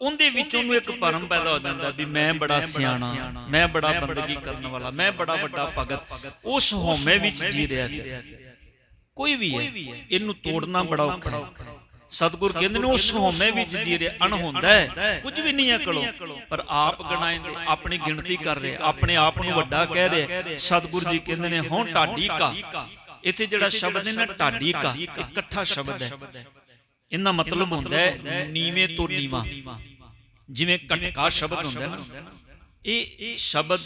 ਉਹਦੇ ਵਿੱਚ ਉਹਨੂੰ ਇੱਕ ਭਰਮ ਪੈਦਾ ਹੋ ਜਾਂਦਾ ਵੀ ਮੈਂ ਬੜਾ ਸਿਆਣਾ, ਮੈਂ ਬੜਾ ਬੰਦਗੀ ਕਰਨ ਵਾਲਾ, ਮੈਂ ਬੜਾ ਵੱਡਾ ਭਗਤ। ਉਸ ਹਉਮੈ ਵਿੱਚ ਜੀ ਰਿਹਾ ਫਿਰ। ਕੋਈ ਵੀ ਹੈ, ਇਹਨੂੰ ਤੋੜਨਾ ਬੜਾ ਔਖਾ ਹੈ। ਸਤਿਗੁਰ ਕਹਿੰਦੇ ਨੇ ਉਸ ਹਉਮੈ ਵਿੱਚ ਜੀ ਰਿਹਾ ਅਣਹੋਂਦਾ ਹੈ, ਕੁਝ ਵੀ ਨਹੀਂ ਹੈ ਕੋਲੋਂ। ਪਰ ਆਪ ਗਣਾਏਂਦੇ ਆਪਣੀ ਗਿਣਤੀ ਕਰ ਰਿਹਾ, ਆਪਣੇ ਆਪ ਨੂੰ ਵੱਡਾ ਕਹਿ ਰਿਹਾ। ਸਤਿਗੁਰ ਜੀ ਕਹਿੰਦੇ ਨੇ ਹਉ ਢਾਡੀ ਕਾ। ਇੱਥੇ ਜਿਹੜਾ ਸ਼ਬਦ ਹੈ ਨਾ, ਢਾਡੀ ਕਾ ਇਕੱਠਾ ਸ਼ਬਦ ਹੈ। ਇਹਦਾ ਮਤਲਬ ਹੁੰਦਾ ਹੈ ਨੀਵੇਂ ਤੋਂ ਨੀਵਾ ਜਿਵੇਂ ਕਟਕਾ ਸ਼ਬਦ ਹੁੰਦਾ ਨਾ। ਇਹ ਸ਼ਬਦ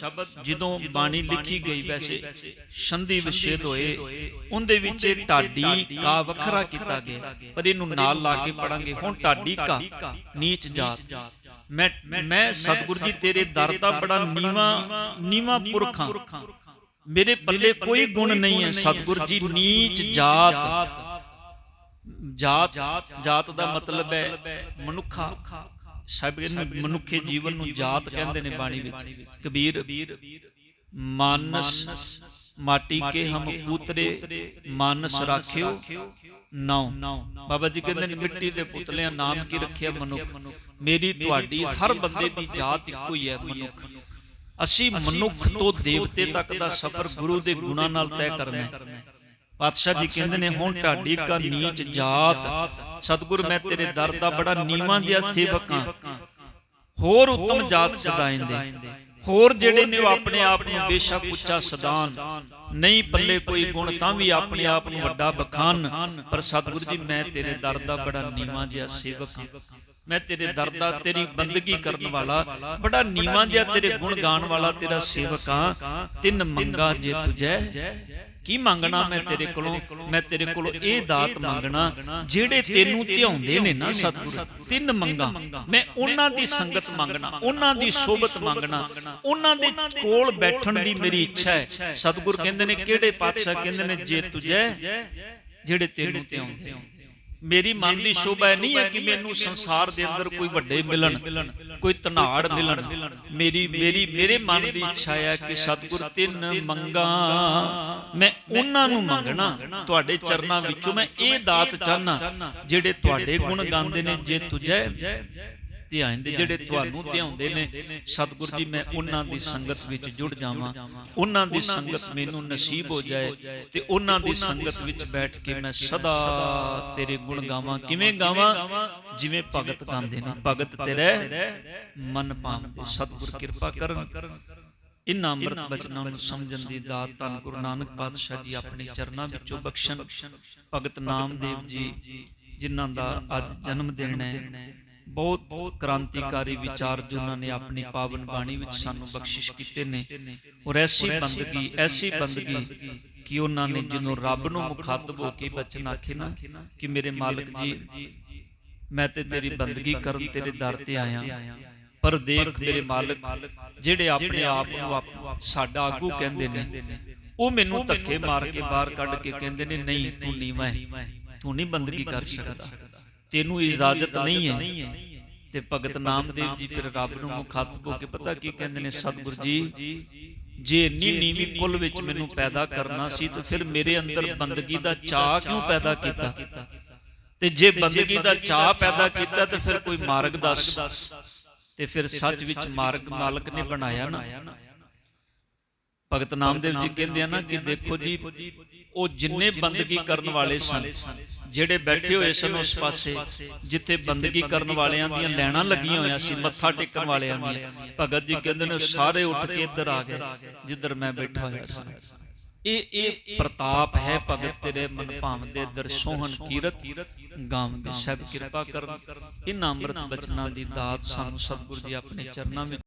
ਜਦੋਂ ਬਾਣੀ ਲਿਖੀ ਗਈ ਵੈਸੇ ਸੰਧੀ ਵਿਛੇਦ ਹੋਏ ਉਹਦੇ ਵਿੱਚ ਢਾਡੀ ਕਾ ਵੱਖਰਾ ਕੀਤਾ ਗਿਆ। ਪਰ ਇਹਨੂੰ ਨਾਲ ਲਾ ਕੇ ਪੜਾਂਗੇ ਹੁਣ ਢਾਡੀ ਕਾ ਨੀਚ ਜਾਤ। ਮੈਂ ਮੈਂ ਸਤਿਗੁਰੂ ਜੀ ਤੇਰੇ ਦਰ ਦਾ ਬੜਾ ਨੀਵਾ ਨੀਵਾ ਪੁਰਖਾਂ। ਮੇਰੇ ਪੱਲੇ ਕੋਈ ਗੁਣ ਨਹੀਂ ਹੈ। ਸਤਿਗੁਰੂ ਜੀ ਨੀਚ ਜਾਤ। ਜਾਤ ਜਾਤ ਦਾ ਮਤਲਬ ਹੈ ਮਨੁੱਖਾ। ਸਭ ਇਹਨੂੰ ਮਨੁੱਖੇ ਜੀਵਨ ਨੂੰ ਜਾਤ ਕਹਿੰਦੇ ਨੇ ਬਾਣੀ ਵਿੱਚ। ਕਬੀਰ ਮਾਨਸ ਮਾਟੀ ਕੇ ਹਮ ਪੁੱਤਰੇ ਮਾਨਸ ਰਾਖਿਓ ਨਾਉ। ਬਾਬਾ ਜੀ ਕਹਿੰਦੇ ਨੇ ਮਿੱਟੀ ਦੇ ਪੁਤਲਿਆਂ ਨਾਮ ਕੀ ਰੱਖਿਆ ਮਨੁੱਖ? ਮੇਰੀ ਤੁਹਾਡੀ ਹਰ ਬੰਦੇ ਦੀ ਜਾਤ ਇੱਕੋ ਹੀ ਹੈ ਮਨੁੱਖ। ਅਸੀਂ ਮਨੁੱਖ ਤੋਂ ਦੇਵਤੇ ਤੱਕ ਦਾ ਸਫ਼ਰ ਗੁਰੂ ਦੇ ਗੁਣਾਂ ਨਾਲ ਤੈਅ ਕਰਨਾ ਹੈ। ਪਾਤਸ਼ਾਹ ਜੀ ਕਹਿੰਦੇ ਨੇ ਹੁਣ ਢਾਡੀ ਕਾ ਨੀਚ ਜਾਤ ਸਤਿਗੁਰ ਮੈਂ ਤੇਰੇ ਦਰ ਦਾ ਬੜਾ ਨੀਵਾਂ ਜਿਹਾ ਸੇਵਕ ਹੋਰ ਉੱਤਮ ਜਾਤ ਸਦਾਇਂਦੇ ਹੋਰ ਜਿਹੜੇ ਨੇ ਉਹ ਆਪਣੇ ਆਪ ਨੂੰ ਬੇਸ਼ੱਕ ਉੱਚਾ ਸਦਾਨ। ਨਹੀਂ ਪੱਲੇ ਕੋਈ ਗੁਣ ਤਾਂ ਵੀ ਆਪਣੇ ਆਪ ਨੂੰ ਵੱਡਾ ਬਖਾਨ। ਪਰ ਸਤਿਗੁਰੂ ਜੀ ਮੈਂ ਤੇਰੇ ਦਰ ਦਾ ਬੜਾ ਨੀਵਾਂ ਜਿਹਾ ਸੇਵਕ ਹਾਂ। ਮੈਂ ਤੇਰੇ ਦਰ ਦਾ ਤੇਰੀ ਬੰਦਗੀ ਕਰਨ ਵਾਲਾ ਬੜਾ ਨੀਵਾਂ ਜਿਹਾ ਤੇਰੇ ਗੁਣ ਗਾਣ ਵਾਲਾ ਤੇਰਾ ਸੇਵਕ ਹਾਂ। ਤਿੰਨ ਮੰਗਾ ਜੇ ਤੁਝੈ ਕੀ ਮੰਗਣਾ ਮੈਂ ਤੇਰੇ ਕੋਲੋਂ? ਮੈਂ ਤੇਰੇ ਕੋਲੋਂ ਇਹ ਦਾਤ ਮੰਗਣਾ ਜਿਹੜੇ ਤੈਨੂੰ ਧਿਆਉਂਦੇ ਨੇ ਨਾ ਸਤਿਗੁਰ ਤਿੰਨ ਮੰਗਾ। ਮੈਂ ਉਹਨਾਂ ਦੀ ਸੰਗਤ ਮੰਗਣਾ ਉਹਨਾਂ ਦੀ ਸੋਬਤ ਮੰਗਣਾ ਉਹਨਾਂ ਦੇ ਕੋਲ ਬੈਠਣ ਦੀ ਮੇਰੀ ਇੱਛਾ ਹੈ। ਸਤਿਗੁਰ ਕਹਿੰਦੇ ਨੇ ਕਿਹੜੇ ਪਾਤਸ਼ਾਹ ਕਹਿੰਦੇ ਨੇ ਜੇ ਤੁਝੈ ਜਿਹੜੇ ਤੈਨੂੰ ਧਿਆਉਂਦੇ ਮੇਰੀ ਮਨ ਦੀ ਸ਼ੋਭਾ ਨਹੀਂ ਹੈ ਕਿ ਮੈਨੂੰ ਸੰਸਾਰ ਦੇ ਅੰਦਰ ਕੋਈ ਵੱਡੇ ਮਿਲਣ ਕੋਈ ਧਨਾੜ ਮਿਲਣ। ਮੇਰੀ ਮੇਰੀ ਮੇਰੇ ਮਨ ਦੀ ਇੱਛਾ ਹੈ ਕਿ ਸਤਿਗੁਰ ਤਿੰਨ ਮੰਗਾ ਮੈਂ ਉਹਨਾਂ ਨੂੰ ਮੰਗਣਾ ਤੁਹਾਡੇ ਚਰਨਾਂ ਵਿੱਚੋਂ ਮੈਂ ਇਹ ਦਾਤ ਚਾਹਨਾ ਜਿਹੜੇ ਤੁਹਾਡੇ ਗੁਣ ਗਾਉਂਦੇ ਨੇ ਜੇ ਤੁਝੈ ਧਿਆਉਂਦੇ ਜਿਹੜੇ ਤੁਹਾਨੂੰ ਧਿਆਉਂਦੇ ਨੇ ਸਤਿਗੁਰ ਜੀ ਮੈਂ ਉਹਨਾਂ ਦੀ ਸੰਗਤ ਵਿੱਚ ਜੁੜ ਜਾਵਾਂ ਉਹਨਾਂ ਦੀ ਸੰਗਤ ਮੈਨੂੰ ਨਸੀਬ ਹੋ ਜਾਏ ਤੇ ਉਹਨਾਂ ਦੀ ਸੰਗਤ ਵਿੱਚ ਬੈਠ ਕੇ ਮੈਂ ਸਦਾ ਤੇਰੇ ਗੁਣ ਗਾਵਾਂ। ਕਿਵੇਂ ਗਾਵਾਂ? ਜਿਵੇਂ ਭਗਤ ਗਾਉਂਦੇ ਨੇ ਭਗਤ ਤੇਰੇ ਮਨ ਪਾਉਂਦੇ ਸਤਿਗੁਰ ਕਿਰਪਾ ਕਰਨ। ਇਨ੍ਹਾਂ ਅੰਮ੍ਰਿਤ ਬਚਨਾਂ ਨੂੰ ਸਮਝਣ ਦੀ ਦਾਤ ਧੰਨ ਗੁਰੂ ਨਾਨਕ ਪਾਤਸ਼ਾਹ ਜੀ ਆਪਣੇ ਚਰਨਾਂ ਵਿੱਚੋਂ ਬਖਸ਼ਣ। ਭਗਤ ਨਾਮਦੇਵ ਜੀ ਜਿਨ੍ਹਾਂ ਦਾ ਅੱਜ ਜਨਮ ਦਿਨ ਹੈ ਬਹੁਤ ਕ੍ਰਾਂਤੀਕਾਰੀ ਵਿਚਾਰ ਜਿਨ੍ਹਾਂ ਨੇ ਆਪਣੀ ਪਾਵਨ ਬਾਣੀ ਵਿੱਚ ਸਾਨੂੰ ਬਖਸ਼ਿਸ਼ ਕੀਤੇ ਨੇ। ਔਰ ਐਸੀ ਬੰਦਗੀ ਐਸੀ ਬੰਦਗੀ ਕਿ ਉਹਨਾਂ ਨੇ ਜਿਹਨੂੰ ਰੱਬ ਨੂੰ ਮੁਖਾਤਬ ਹੋ ਕੇ ਬਚਨ ਆਖੇ ਨਾ ਕਿ ਮੇਰੇ ਮਾਲਕ ਜੀ ਮੈਂ ਤੇ ਤੇਰੀ ਬੰਦਗੀ ਕਰਨ ਤੇਰੇ ਦਰ ਤੇ ਆਇਆ। ਪਰ ਦੇਖ ਮੇਰੇ ਮਾਲਕ ਜਿਹੜੇ ਆਪਣੇ ਆਪ ਨੂੰ ਸਾਡਾ ਆਗੂ ਕਹਿੰਦੇ ਨੇ। ਉਹ ਮੈਨੂੰ ਧੱਕੇ ਮਾਰ ਕੇ ਬਾਹਰ ਕੱਢ ਕੇ ਕਹਿੰਦੇ ਨੇ ਨਹੀਂ ਤੂੰ ਨੀਵਾਂ ਹੈ। ਤੂੰ ਨਹੀਂ ਬੰਦਗੀ ਕਰ ਸਕਦਾ। ਤੈਨੂੰ ਇਜਾਜ਼ਤ ਨਹੀਂ ਹੈ। ਤੇ ਭਗਤ ਨਾਮਦੇਵ ਜੀ ਫਿਰ ਰੱਬ ਨੂੰ ਮੁਖਾਤਬ ਹੋ ਕੇ ਪਤਾ ਕੀ ਕਹਿੰਦੇ ਨੇ ਸਤਿਗੁਰ ਜੀ ਜੇ। ਇੰਨੀ ਨੀਵੀਂ ਕੁੱਲ ਵਿੱਚ ਮੈਨੂੰ ਪੈਦਾ ਕਰਨਾ ਸੀ ਤਾਂ ਫਿਰ ਮੇਰੇ ਅੰਦਰ ਬੰਦਗੀ ਦਾ ਚਾਹ ਕਿਉਂ ਪੈਦਾ ਕੀਤਾ? ਤੇ ਜੇ ਬੰਦਗੀ ਦਾ ਚਾਹ ਪੈਦਾ ਕੀਤਾ ਤਾਂ ਫਿਰ ਕੋਈ ਮਾਰਗ ਦੱਸ ਤੇ ਫਿਰ ਸੱਚ ਵਿੱਚ ਮਾਰਗ ਮਾਲਕ ਨੇ ਬਣਾਇਆ ਨਾ। ਭਗਤ ਨਾਮਦੇਵ ਜੀ ਕਹਿੰਦੇ ਆ ਨਾ ਕਿ ਦੇਖੋ ਜੀ ਉਹ ਜਿੰਨੇ ਬੰਦਗੀ ਕਰਨ ਵਾਲੇ ਸਨ ਜਿਹੜੇ ਬੈਠੇ ਹੋਏ ਸਨ ਉਸ ਪਾਸੇ ਜਿੱਥੇ ਬੰਦਗੀ ਕਰਨ ਵਾਲਿਆਂ ਦੀਆਂ ਲੈਣਾ ਲੱਗੀਆਂ ਹੋਈਆਂ ਸੀ ਮੱਥਾ ਟੇਕਣ ਵਾਲਿਆਂ ਦੀਆਂ। ਭਗਤ ਜੀ ਕਹਿੰਦੇ ਨੇ ਸਾਰੇ ਉੱਠ ਕੇ ਇੱਧਰ ਆ ਗਏ ਜਿੱਧਰ ਮੈਂ ਬੈਠਾ ਹੋਇਆ ਸੀ। ਇਹ ਇਹ ਪ੍ਰਤਾਪ ਹੈ ਭਗਤ ਤੇਰੇ ਮਨ ਭਾਵਦੇ ਦਰ ਸੋਹਣ ਕੀਰਤ ਗਾਵਦੇ ਸਭ ਕਿਰਪਾ ਕਰਨ ਇਨ ਅੰਮ੍ਰਿਤ ਬਚਨਾਂ ਦੀ ਦਾਤ ਸਾਨੂੰ ਸਤਿਗੁਰੂ ਜੀ ਆਪਣੇ ਚਰਨਾਂ ਵਿੱਚ